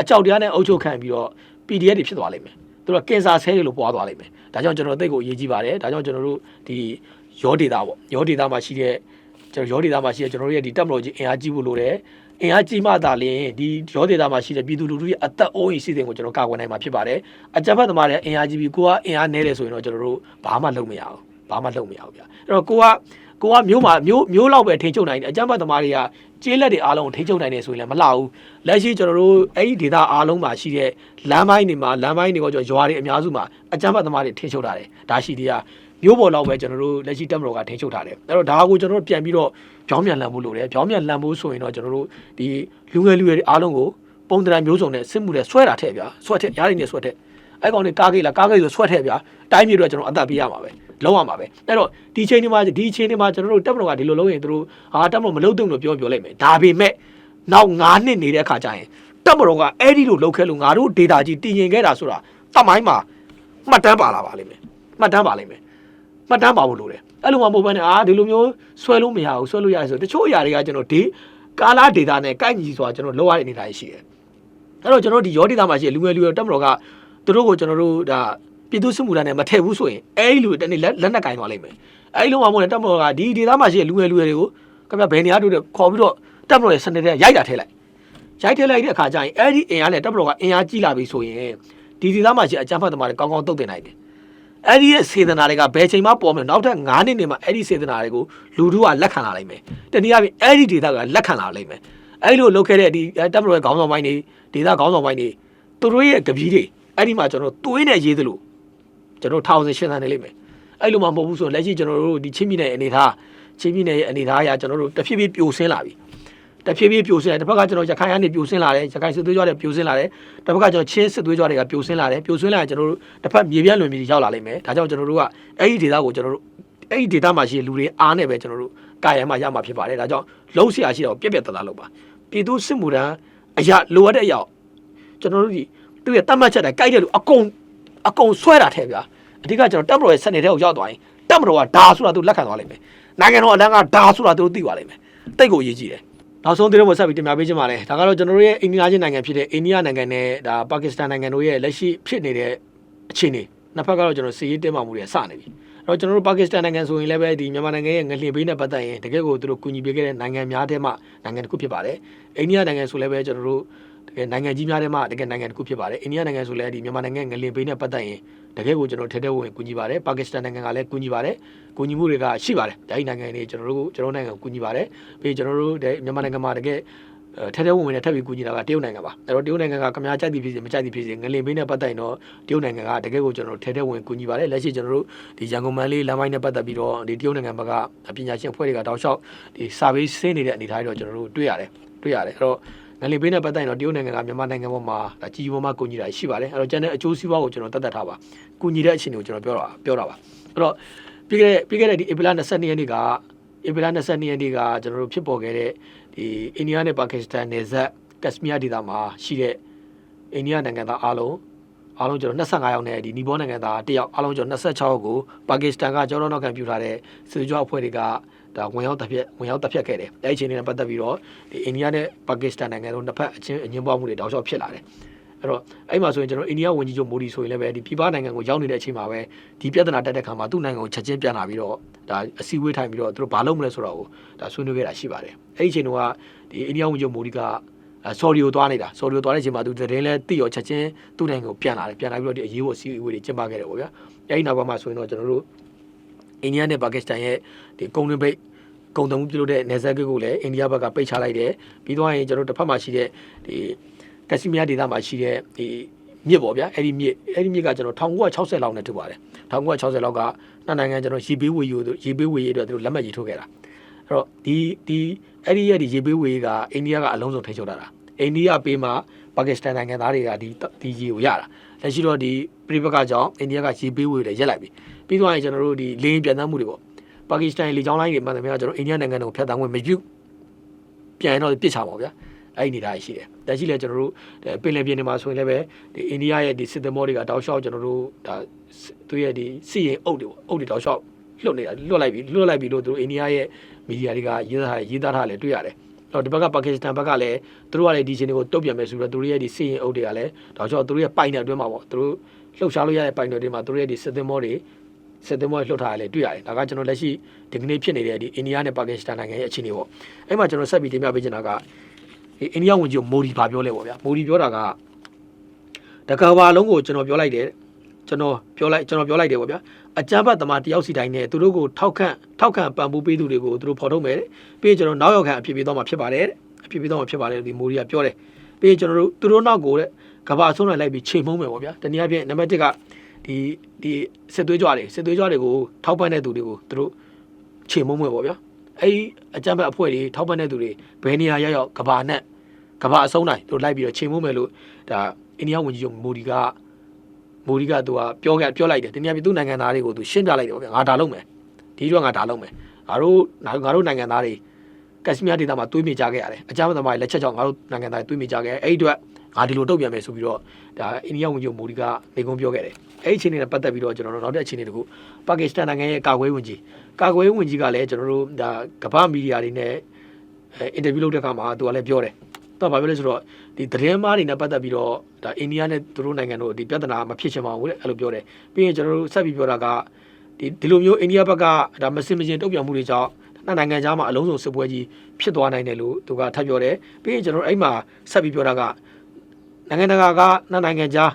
အကြောက်တရားနဲ့အုပ်ချုပ်ခံပြီးတော့ PDF တွေဖြစ်သွားလိမ့်မယ်သူတို့ကကင်ဆာဆဲတွေလို့ပွားသွားလိမ့်မယ်ဒါကြောင့်ကျွန်တော်သိကိုအရေးကြီးပါတယ်ဒါကြောင့်ကျွန်တော်တို့ဒီရောဒေတာပေါ့ရောဒေတာမှာရှိတဲ့ကျွန်တော်ရောဒေတာမှာရှိတဲ့ကျွန်တော်တို့ရဲ့ဒီတက်မတော်ကြီးအင်အားကြီးဖို့လိုတယ်အင်အားကြီးမှသာလျှင်ဒီရောဒေတာမှာရှိတဲ့ပြည်သူလူထုရဲ့အသက်အိုးအိမ်စီစဉ်ကိုကျွန်တော်ကာကွယ်နိုင်မှာဖြစ်ပါတယ်။အကြမ်းဖက်သမားတွေအင်အားကြီးပြီးကိုကအင်အားနည်းတယ်ဆိုရင်တော့ကျွန်တော်တို့ဘာမှလုပ်မရဘူး။ဘာမှလုပ်မရဘူးဗျာ။အဲ့တော့ကိုက ကိုကမျိုးမှာမျိုးမျိုးလောက်ပဲထိန်းချုပ်နိုင်တယ်။အကြမ်းဖက်သမားတွေကကျေးလက်တွေအားလုံးကိုထိန်းချုပ်နိုင်တယ်ဆိုရင်လည်းမလှဘူး။လက်ရှိကျွန်တော်တို့အဲ့ဒီဒေတာအားလုံးမှာရှိတဲ့လမ်းပိုင်းတွေမှာလမ်းပိုင်းတွေကကျွန်တော်ရွာတွေအများစုမှာအကြမ်းဖက်သမားတွေထိန်းချုပ်ထားတယ်။ဒါရှိသေးတာမျိုးပေါ်လောက်ပဲကျွန်တော်တို့လက်ရှိတက်မတော်ကထိန်းချုပ်ထားတယ်။အဲ့တော့ဒါကိုကျွန်တော်တို့ပြန်ပြီးတော့ပြောင်းပြန်လန်ဖို့လိုတယ်။ပြောင်းပြန်လန်ဖို့ဆိုရင်တော့ကျွန်တော်တို့ဒီလူငယ်လူရွယ်တွေအားလုံးကိုပုံတံမျိုးစုံနဲ့စစ်မှုတွေဆွဲတာထည့်ဗျာ။ဆွဲထည့်ရားရည်နဲ့ဆွဲထည့်။ အဲ့ကောင်တွေကားကိလားကားကိဆိုဆွဲထည့်ဗျာ။တိုင်းပြည်တော့ကျွန်တော်အသက်ပေးရမှာပဲ။လုံးဝမှာပဲ။အဲ့တော့ဒီချိန်ဒီမှာဒီချိန်ဒီမှာကျွန်တော်တို့တက်မတော်ကဒီလိုလုံးရင်တို့ဟာတက်မတော်မလုံးတော့လို့ပြောပြောလိုက်မယ်။ဒါပေမဲ့နောက်9နှစ်နေတဲ့အခါကျရင်တက်မတော်ကအဲ့ဒီလိုလောက်ခဲလို့ငါတို့ data ကြီးတည်ရင်ခဲ့တာဆိုတာတမိုင်းမှာမှတ်တမ်းပါလာပါလိမ့်မယ်။မှတ်တမ်းပါလိမ့်မယ်။မှတ်တမ်းပါဖို့လိုတယ်အဲ့လိုမှမဟုတ်ဘဲနဲ့အာဒီလိုမျိုးဆွဲလို့မရဘူးဆွဲလို့ရတယ်ဆိုတချို့အရာတွေကကျွန်တော်ဒီကာလာဒေတာနဲ့ကိုက်ညီဆိုတာကျွန်တော်လောက်ရတဲ့အနေအထားရှိတယ်အဲ့တော့ကျွန်တော်ဒီရောဒေတာမှာရှိတဲ့လူငယ်လူငယ်တက်မတော်က သူတို့ကိုကျွန်တော်တို့ဒါပြည်သူ့စစ်မှုထမ်းနဲ့မထည့်ဘူးဆိုရင်အဲ့ဒီလူတနေ့လက်လက်နက်ကင်သွားလိမ့်မယ်အဲ့ဒီလိုမှမဟုတ်နဲ့တက်မတော်ကဒီဒေတာမှာရှိတဲ့လူငယ်လူငယ်တွေကိုခင်ဗျဘယ်နေရာတို့ခေါ်ပြီးတော့တက်မတော်ရဲ့စနစ်ထဲရိုက်တာထည့်လိုက်ရိုက်ထည့်လိုက်တဲ့အခါကျရင်အဲ့ဒီအင်အားနဲ့တက်မတော်ကအင်အားကြီးလာပြီဆိုရင်ဒီဒေတာမှာရှိတဲ့အကြမ်းဖက်သမားတွေကောင်းကောင်းတုတ်တင်နိုင်တယ်အဲ့ဒီရဲ့စေတနာတွေကဘယ်ချိန်မှပေါ်မလဲနောက်ထပ်9နှစ်နေမှအဲ့ဒီစေတနာတွေကိုလူတို့ကလက်ခံလာနိုင်မယ်တနည်းအားဖြင့်အဲ့ဒီဒေတာကလက်ခံလာနိုင်မယ်အဲ့လိုလုပ်ခဲ့တဲ့ဒီတပ်မတော်ရဲ့ခေါင်းဆောင်ပိုင်းတွေဒေတာခေါင်းဆောင်ပိုင်းတွေသူတို့ရဲ့ကပီးတွေ အဲ့ဒီမှာကျွန်တော်သွေးနဲ့ရေးသလိုကျွန်တော်ထောင်စင်ရှင်းသန်းနေလိမ့်မယ်အဲ့လိုမှမဟုတ်ဘူးဆိုရင်လက်ရှိကျွန်တော်တို့ဒီချင်းမိတဲ့အနေထားချင်းပြည်နယ်ရဲ့အနေအထားအရကျွန်တော်တို့တဖြည်းဖြည်းပြိုဆင်းလာပြီတဖြည်းဖြည်းပြိုဆင်းလာတစ်ဖက်ကကျွန်တော်ရခိုင်ကနေပြိုဆင်းလာတယ်ရခိုင်စစ်သွေးကြွတွေပြိုဆင်းလာတယ်တစ်ဖက်ကကျွန်တော်ချင်းစစ်သွေးကြွတွေကပြိုဆင်းလာတယ်ပြိုဆင်းလာရင်ကျွန်တော်တို့တစ်ဖက်မြေပြန့်လွင်မြေရောက်လာလိမ့်မယ်ဒါကြောင့်ကျွန်တော်တို့ကအဲ့ဒီဒေသကိုကျွန်တော်တို့အဲ့ဒီဒေသမှာရှိတဲ့လူတွေအားနဲ့ပဲကျွန်တော်တို့ကာယံမှာရမှာဖြစ်ပါတယ်ဒါကြောင့်လုံးဆရာရှိတော့ပြက်ပြက်တသားလုပ်ပါပြည်သူစစ်မှုထမ်းအရာလိုအပ်တဲ့အရာကျွန်တော်တို့ဒီ သူရဲ့တတ်မှတ်ချက်တိုင်းကြိုက်တဲ့လူအကုန်အကုန်ဆွဲတာထဲဗျာအဓိကကျွန်တော်တပ်မတော်ရဲ့စနစ်ထဲကိုရောက်သွားရင်တပ်မတော်ကဒါဆိုတာသူလက်ခံသွားလိမ့်မယ်နိုင်ငံတော်အလံကဒါဆိုတာသူတို့သိသွားလိမ့်မယ်တိတ်ကိုအရေးကြီးတယ်နောက်ဆုံးသတင်းပေါ်ဆက်ပြီးတင်ပြပေးချင်ပါတယ်ဒါကတော့ကျွန်တော်တို့ရဲ့အိန္ဒိယချင်းနိုင်ငံဖြစ်တဲ့အိန္ဒိယနိုင်ငံနဲ့ဒါပါကစ္စတန်နိုင်ငံတို့ရဲ့လက်ရှိဖြစ်နေတဲ့အခြေအနေနှစ်ဖက်ကတော့ကျွန်တော်စီးရေးတင်းမာမှုတွေစနေပြီအဲ့တော့ကျွန်တော်တို့ပါကစ္စတန်နိုင်ငံဆိုရင်လည်းပဲဒီမြန်မာနိုင်ငံရဲ့ငလျင်ပေးနဲ့ပတ်သက်ရင်တကယ်ကိုသူတို့ကူညီပေးခဲ့တဲ့နိုင်ငံများထဲမှာနိုင်ငံတစ်ခုဖြစ်ပါတယ်အိန္ဒိယနိုင်ငံဆိုလည်းပဲကျွန်တော်တို့ တကယ်နိုင်ငံကြီးများထဲမှာတကယ်နိုင်ငံတစ်ခုဖြစ်ပါတယ်အိန္ဒိယနိုင်ငံဆိုလည်းဒီမြန်မာနိုင်ငံငလျင်ပေးနဲ့ပတ်သက်ရင်တကယ်ကိုကျွန်တော်ထဲထဲဝင်ကူညီပါတယ်ပါကစ္စတန်နိုင်ငံကလည်းကူညီပါတယ်ကူညီမှုတွေကရှိပါတယ်ဒါဒီနိုင်ငံတွေကျွန်တော်တို့ကျွန်တော်နိုင်ငံကိုကူညီပါတယ်ပြီးကျွန်တော်တို့မြန်မာနိုင်ငံမှာတကယ်အဲထဲထဲဝင်ဝင်နဲ့ထပ်ပြီးကူညီတာကတရုတ်နိုင်ငံပါအဲ့တော့တရုတ်နိုင်ငံကကများကြိုက်သည်ဖြစ်စေမကြိုက်သည်ဖြစ်စေငလင်ပေးနဲ့ပတ်သက်ရင်တော့တရုတ်နိုင်ငံကတကယ်ကိုကျွန်တော်တို့ထဲထဲဝင်ကူညီပါတယ်လက်ရှိကျွန်တော်တို့ဒီရန်ကုန်မန္တလေးလမ်းပိုင်းနဲ့ပတ်သက်ပြီးတော့ဒီတရုတ်နိုင်ငံဘက်ကပညာရှင်အဖွဲ့တွေကတောက်လျှောက်ဒီစာပေးဆင်းနေတဲ့အနေအထားတွေတော့ကျွန်တော်တို့တွေ့ရတယ်တွေ့ရတယ်အဲ့တော့ ငလင်ပေးနဲ့ပတ်သက်ရင်တော့တရုတ်နိုင်ငံကမြန်မာနိုင်ငံပေါ်မှာဒါကြီးကြီးမားမားကူညီတာရှိပါတယ်အဲ့တော့ကျန်တဲ့အကျိုးစီးပွားကိုကျွန်တော်တတ်တတ်ထားပါကူညီတဲ့အခြေအနေကိုကျွန်တော်ပြောတာပြောတာပါအဲ့တော့ပြီးခဲ့တဲ့ပြီးခဲ့တဲ့ဒီဧပြီလ22ရက်နေ့ကဧပြီလ22ရက်နေ့ကကျွန်တော်တို့ဖြစ်ပေါ်ခဲ့တဲ့ဒီအိန္ဒိယနဲ့ပါကစ္စတန်နယ်စပ်ကက်စမီးယားဒေသမှာရှိတဲ့အိန္ဒိယနိုင်ငံသားအားလုံး အားလုံးကျွန်တော်25ယောက်နဲ့ဒီနီဘောနိုင်ငံသားတစ်ယောက်အားလုံးကျွန်တော်26ယောက်ကိုပါကစ္စတန်ကကျွန်တော်နောက်ခံပြုထားတဲ့စစ်ကြောအဖွဲ့တွေကဒါဝင်ရောက်တပ်ဖြတ်ဝင်ရောက်တပ်ဖြတ်ခဲ့တယ်။အဲဒီအချိန်နဲ့ပတ်သက်ပြီးတော့ဒီအိန္ဒိယနဲ့ပါကစ္စတန်နိုင်ငံတို့နှစ်ဖက်အချင်းအငင်းပွားမှုတွေတောက်လျှောက်ဖြစ်လာတယ်။အဲ့တော့အဲ့မှာဆိုရင်ကျွန်တော်အိန္ဒိယဝန်ကြီးချုပ်မိုဒီဆိုရင်လည်းပဲဒီပြည်ပနိုင်ငံကိုရောက်နေတဲ့အချိန်မှာပဲဒီပြဿနာတက်တဲ့ခါမှာသူ့နိုင်ငံကိုချက်ချင်းပြန်လာပြီးတော့ဒါအစည်းအဝေးထိုင်ပြီးတော့သူတို့ဘာလုပ်မလဲဆိုတော့ဒါဆွေးနွေးခဲ့တာရှိပါတယ်။အဲ့ဒီအချိန်တုန်းကဒီအိန္ဒိယဝန်ကြီးချုပ်မိုဒီက ဆော်ဒီကိုသွားနေတာဆော်ဒီကိုသွားတဲ့အချိန်မှာသူသတင်းလဲသိရောချက်ချင်းသူ့နိုင်ငံကိုပြန်လာတယ်ပြန်လာပြီးတော့ဒီအရေးပေါ်အစည်းအဝေးတွေကျင်းပခဲ့တယ်ပေါ့ဗျာ။အဲ့ဒီနောက်ပိုင်းမှာဆိုရင်တော့ကျွန်တော်တို့အိန္ဒိယနဲ့ပါကစ္စတန်ရဲ့ဒီကုန်တွင်းပိတ်ကုန်သွယ်မှုပြုလုပ်တဲ့နယ်စပ်ဂိတ်ကိုလည်းအိန္ဒိယဘက်ကပိတ်ချလိုက်တယ်ပြီးတော့ရင်ကျွန်တော်တို့တစ်ဖက်မှာရှိတဲ့ဒီကက်စီမီယာဒေသမှာရှိတဲ့ဒီမြစ်ပေါ့ဗျာအဲ့ဒီမြစ်အဲ့ဒီမြစ်ကကျွန်တော်1960လောက်နဲ့ထုတ်ပါတယ်1960လောက်ကနှစ်နိုင်ငံကျွန်တော်ရေပေးဝေယူရေပေးဝေရေးအတွက်သူတို့လက်မှတ်ရေးထိုးခဲ့တာအဲ့တော့ဒီဒီ အဲ့ဒီရဲ့ဒီရေပေးဝေရေးကအိန္ဒိယကအလုံးစုံထိန်းချုပ်တာတာအိန္ဒိယပေးမှာပါကစ္စတန်နိုင်ငံသားတွေကဒီဒီရေကိုရတာလက်ရှိတော့ဒီပြည်ပကကြောင့်အိန္ဒိယကရေပေးဝေတွေရက်လိုက်ပြီပြီးတော့ရင်ကျွန်တော်တို့ဒီလေရင်ပြန်တမ်းမှုတွေပေါ့ပါကစ္စတန်လေကြောင်းလိုင်းတွေမှန်တယ်များကျွန်တော်အိန္ဒိယနိုင်ငံကိုဖျက်ဆီးဝင်မပြုပြန်ရင်တော့ပြစ်ချပါဗျာအဲ့ဒီနေတာရှိတယ်။ဒါရှိလဲကျွန်တော်တို့ပင်လယ်ပြင်တွေမှာဆိုရင်လည်းပဲဒီအိန္ဒိယရဲ့ဒီစစ်သမောတွေကတောက်လျှောက်ကျွန်တော်တို့ဒါသူရဲ့ဒီစီရင်အုပ်တွေပေါ့အုပ်တွေတောက်လျှောက်လွတ်နေတာလွတ်လိုက်ပြီလွတ်လိုက်ပြီလို့သူတို့အိန္ဒိယရဲ့ မီဒီယာတွေကရေးသားရေးသားထားတယ်တွေ့ရတယ်။တော့ဒီဘက်ကပါကစ္စတန်ဘက်ကလည်းသူတို့ကလည်းဒီချင်းတွေကိုတုတ်ပြန်မယ်ဆိုတော့သူတို့ရဲ့ဒီစီရင်အုပ်တွေကလည်းတောက်လျှောက်သူတို့ရဲ့ပိုင်နယ်အတွင်းမှာပေါ့သူတို့လှုပ်ရှားလို့ရတဲ့ပိုင်နယ်တွေမှာသူတို့ရဲ့ဒီစစ်သမောတွေစစ်သမောလှုပ်ထားရလဲတွေ့ရတယ်ဒါကကျွန်တော်လက်ရှိဒီကနေ့ဖြစ်နေတဲ့ဒီအိန္ဒိယနဲ့ပါကစ္စတန်နိုင်ငံရဲ့အခြေအနေပေါ့အဲ့မှာကျွန်တော်ဆက်ပြီးတင်ပြပေးချင်တာကဒီအိန္ဒိယဝန်ကြီးမိုဒီဘာပြောလဲပေါ့ဗျာမိုဒီပြောတာကတကဘာလုံးကိုကျွန်တော်ပြောလိုက်တယ် ကျွန်တော်ပြောလိုက်ကျွန်တော်ပြောလိုက်တယ်ပေါ့ဗျာအကြမ်းဖက်သမားတယောက်စီတိုင်းနဲ့သူတို့ကိုထောက်ခံထောက်ခံပံ့ပိုးပေးသူတွေကိုသူတို့ဖော်ထုတ်မယ်တဲ့ပြီးရင်ကျွန်တော်နောက်ရောက်ခံအဖြစ်ပေးတော့မှာဖြစ်ပါတယ်တဲ့အဖြစ်ပေးတော့မှာဖြစ်ပါတယ်ဒီမိုဒီကပြောတယ်ပြီးရင်ကျွန်တော်တို့သူတို့နောက်ကိုတဲ့ကဘာအဆုံးလိုက်လိုက်ပြီးချိန်မုံးမယ်ပေါ့ဗျာတနည်းအားဖြင့်နံပါတ်1ကဒီဒီစစ်သွေးကြွတွေစစ်သွေးကြွတွေကိုထောက်ပံ့တဲ့သူတွေကိုသူတို့ချိန်မုံးမယ်ပေါ့ဗျာအဲ့ဒီအကြမ်းဖက်အဖွဲ့တွေထောက်ပံ့တဲ့သူတွေဘယ်နေရာရောက်ရောက်ကဘာနဲ့ကဘာအဆုံးတိုင်းသူတို့လိုက်ပြီးတော့ချိန်မုံးမယ်လို့ဒါအိန္ဒိယဝန်ကြီးချုပ်မိုဒီက မိုဒီကသူကပြောခဲ့ပြောလိုက်တယ်တနည်းအားဖြင့်သူ့နိုင်ငံသားတွေကိုသူရှင်းပြလိုက်တယ်ပေါ့ဗျာငါဒါလုပ်မယ်ဒီတော့ငါဒါလုပ်မယ်ငါတို့ငါတို့နိုင်ငံသားတွေကက်ရှမီးယားဒေသမှာတွေးမိကြခဲ့ရတယ်အကြမ်းဖက်သမားတွေလက်ချက်ကြောင့်ငါတို့နိုင်ငံသားတွေတွေးမိကြခဲ့အဲ့ဒီအတွက်ငါဒီလိုတုတ်ပြန်မယ်ဆိုပြီးတော့ဒါအိန္ဒိယဝန်ကြီးမိုဒီကနေကုန်းပြောခဲ့တယ်အဲ့ဒီအချိန်နဲ့ပတ်သက်ပြီးတော့ကျွန်တော်တို့နောက်တဲ့အခြေအနေတခုပါကစ္စတန်နိုင်ငံရဲ့ကာကွယ်ဝန်ကြီးကာကွယ်ဝန်ကြီးကလည်းကျွန်တော်တို့ဒါကမ္ဘာမီဒီယာတွေနဲ့အင်တာဗျူးလုပ်တဲ့အခါမှာသူကလည်းပြောတယ် တော့ဘာပြောလဲဆိုတော့ဒီသတင်းမားတွေနဲ့ပတ်သက်ပြီးတော့ဒါအိန္ဒိယနဲ့သူတို့နိုင်ငံတို့ဒီပြဿနာမဖြစ်ချင်ပါဘူးတဲ့အဲ့လိုပြောတယ်ပြီးရင်ကျွန်တော်တို့ဆက်ပြီးပြောတာကဒီဒီလိုမျိုးအိန္ဒိယဘက်ကဒါမစင်မချင်းတုံ့ပြန်မှုတွေကြောင့်နှစ်နိုင်ငံကြားမှာအလုံးစုံစစ်ပွဲကြီးဖြစ်သွားနိုင်တယ်လို့သူကထပ်ပြောတယ်ပြီးရင်ကျွန်တော်တို့အဲ့မှာဆက်ပြီးပြောတာကနိုင်ငံတကာကနှစ်နိုင်ငံကြား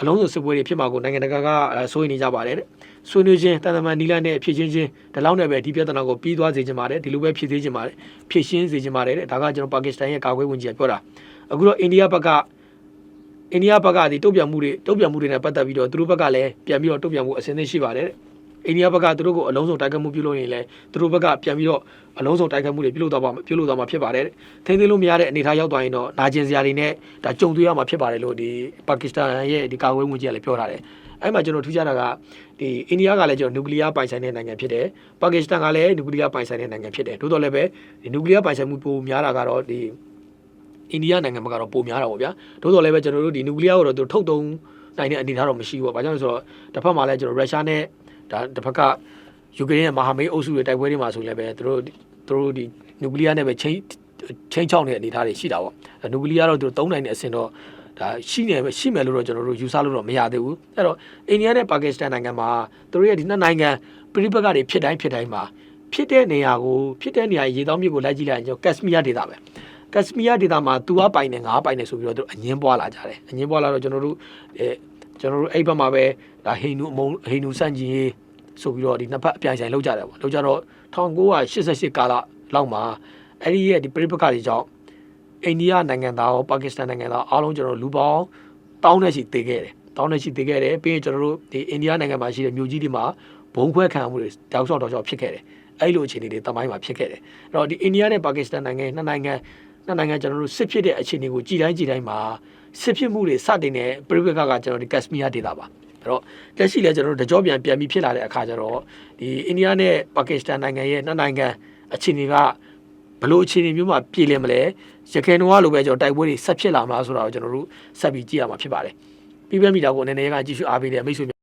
အလုံးစုံစစ်ပွဲတွေဖြစ်မှာကိုနိုင်ငံတကာကစိုးရိမ်နေကြပါတယ်တဲ့ ဆွေးနွေးခြင်းတန်တမန်နီလာနဲ့ဖြည့်ချင်းချင်းဒီလောက်နဲ့ပဲဒီပြဿနာကိုပြီးသွားစေချင်ပါတယ်ဒီလိုပဲဖြည့်သေးချင်ပါတယ်ဖြည့်ရှင်းစေချင်ပါတယ်တဲ့ဒါကကျွန်တော်ပါကစ္စတန်ရဲ့ကာကွယ်ဝန်ကြီးကပြောတာအခုတော့အိန္ဒိယဘက်ကအိန္ဒိယဘက်ကဒီတုတ်ပြန်မှုတွေတုတ်ပြန်မှုတွေနဲ့ပတ်သက်ပြီးတော့သူတို့ဘက်ကလည်းပြန်ပြီးတော့တုတ်ပြန်မှုအစင်းသင်းရှိပါတယ်တဲ့အိန္ဒိယဘက်ကသူတို့ကိုအလုံးစုံတိုက်ခတ်မှုပြုလုပ်ရင်လည်းသူတို့ဘက်ကပြန်ပြီးတော့အလုံးစုံတိုက်ခတ်မှုတွေပြုလုပ်တော့ပါပြုလုပ်တော့မှာဖြစ်ပါတယ်ထိန်းသိမ်းလို့မရတဲ့အနေအထားရောက်သွားရင်တော့နာကျင်စရာတွေနဲ့ဒါကြုံတွေ့ရမှာဖြစ်ပါတယ်လို့ဒီပါကစ္စတန်ရဲ့ဒီကာကွယ်ဝင်ကြီးကလည်းပြောထားတယ် အဲ့မှာကျွန်တော်ထူးခြားတာကဒီအိန္ဒိယကလည်းကျွန်တော်နျူကလ িয়ার ပိုင်ဆိုင်တဲ့နိုင်ငံဖြစ်တယ်ပါကစ္စတန်ကလည်းနျူကလ িয়ার ပိုင်ဆိုင်တဲ့နိုင်ငံဖြစ်တယ်တိုးတော်လည်းပဲဒီနျူကလ িয়ার ပိုင်ဆိုင်မှုပိုများတာကတော့ဒီ အိန္ဒိယနိုင်ငံဘက်ကတော့ပိုများတာပေါ့ဗျာတိုးတော်လည်းပဲကျွန်တော်တို့ဒီနျူကလ িয়ার ကိုတော့သူထုတ်သုံးနိုင်တဲ့အနေအထားတော့မရှိဘူးပေါ့ဘာကြောင့်လဲဆိုတော့တစ်ဖက်မှာလည်းကျွန်တော်ရုရှားနဲ့ဒါတစ်ဖက်ကယူကရိန်းရဲ့မဟာမိတ်အုပ်စုတွေတိုက်ပွဲတွေမှာဆိုလည်းပဲသူတို့သူတို့ဒီနျူကလ িয়ার နဲ့ပဲချင်းချင်းချောင်းတဲ့အနေအထားတွေရှိတာပေါ့နျူကလ িয়ার တော့သူတို့သုံးနိုင်တဲ့အဆင့်တော့ ဒါရှိနေပဲရှိမယ်လို့တော့ကျွန်တော်တို့ယူဆလို့တော့မရသေးဘူးအဲ့တော့အိန္ဒိယနဲ့ပါကစ္စတန်နိုင်ငံမှာသူတို့ရဲ့ဒီနှစ်နိုင်ငံပြည်ပကတွေဖြစ်တိုင်းဖြစ်တိုင်းမှာဖြစ်တဲ့နေရာကိုဖြစ်တဲ့နေရာရေတောင်းမြစ်ကိုလိုက်ကြည့်လိုက်ရင်ကျွန်တော်ကက်စမီးယားဒေသပဲကက်စမီးယားဒေသမှာသူကပိုင်နေငါပိုင်နေဆိုပြီးတော့သူတို့အငင်းပွားလာကြတယ်အငင်းပွားလာတော့ကျွန်တော်တို့အဲကျွန်တော်တို့အဲ့ဘက်မှာပဲဒါဟိန္ဒူအမုံဟိန္ဒူစန့်ကျင်ရေးဆိုပြီးတော့ဒီနှစ်ဖက်အပြိုင်ဆိုင်လောက်ကြတယ်ပေါ့လောက်ကြတော့1988ကာလလောက်မှာအဲ့ဒီရဲ့ဒီပြိပခါတွေကြောင့် အိန္ဒိယနိုင်ငံသားရောပါကစ္စတန်နိုင်ငံသားအားလုံးကျွန်တော်တို့လူပေါင်းတောင်းနဲ့ရှိတည်ခဲ့တယ်တောင်းနဲ့ရှိတည်ခဲ့တယ်ပြီးရင်ကျွန်တော်တို့ဒီအိန္ဒိယနိုင်ငံမှာရှိတဲ့မြို့ကြီးတွေမှာဘုံခွဲခံမှုတွေတောက်လျှောက်တောက်လျှောက်ဖြစ်ခဲ့တယ်အဲ့လိုအခြေအနေတွေတမိုင်းမှာဖြစ်ခဲ့တယ်အဲ့တော့ဒီအိန္ဒိယနဲ့ပါကစ္စတန်နိုင်ငံနှစ်နိုင်ငံနှစ်နိုင်ငံကျွန်တော်တို့စစ်ဖြစ်တဲ့အခြေအနေကိုကြည်တိုင်းကြည်တိုင်းမှာစစ်ဖြစ်မှုတွေစတင်တဲ့ပြိပကကကျွန်တော်ဒီကက်စမီးယားဒေတာပါအဲ့တော့လက်ရှိလဲကျွန်တော်တို့တကြောပြန်ပြန်ပြီးဖြစ်လာတဲ့အခါကျတော့ဒီအိန္ဒိယနဲ့ပါကစ္စတန်နိုင်ငံရဲ့နှစ်နိုင်ငံအခြေအနေက ဘယ်လိုအခြေအနေမျိုးမှာပြည်လည်မလဲရခိုင်တော်ကလိုပဲကျွန်တော်တိုက်ပွဲတွေဆက်ဖြစ်လာမှာဆိုတော့ကျွန်တော်တို့ဆက်ပြီးကြည့်ရမှာဖြစ်ပါတယ်ပြီးပြမီတာကိုအနေနဲ့ကကြည့်ရှုအားပေးတဲ့မိတ်ဆွေ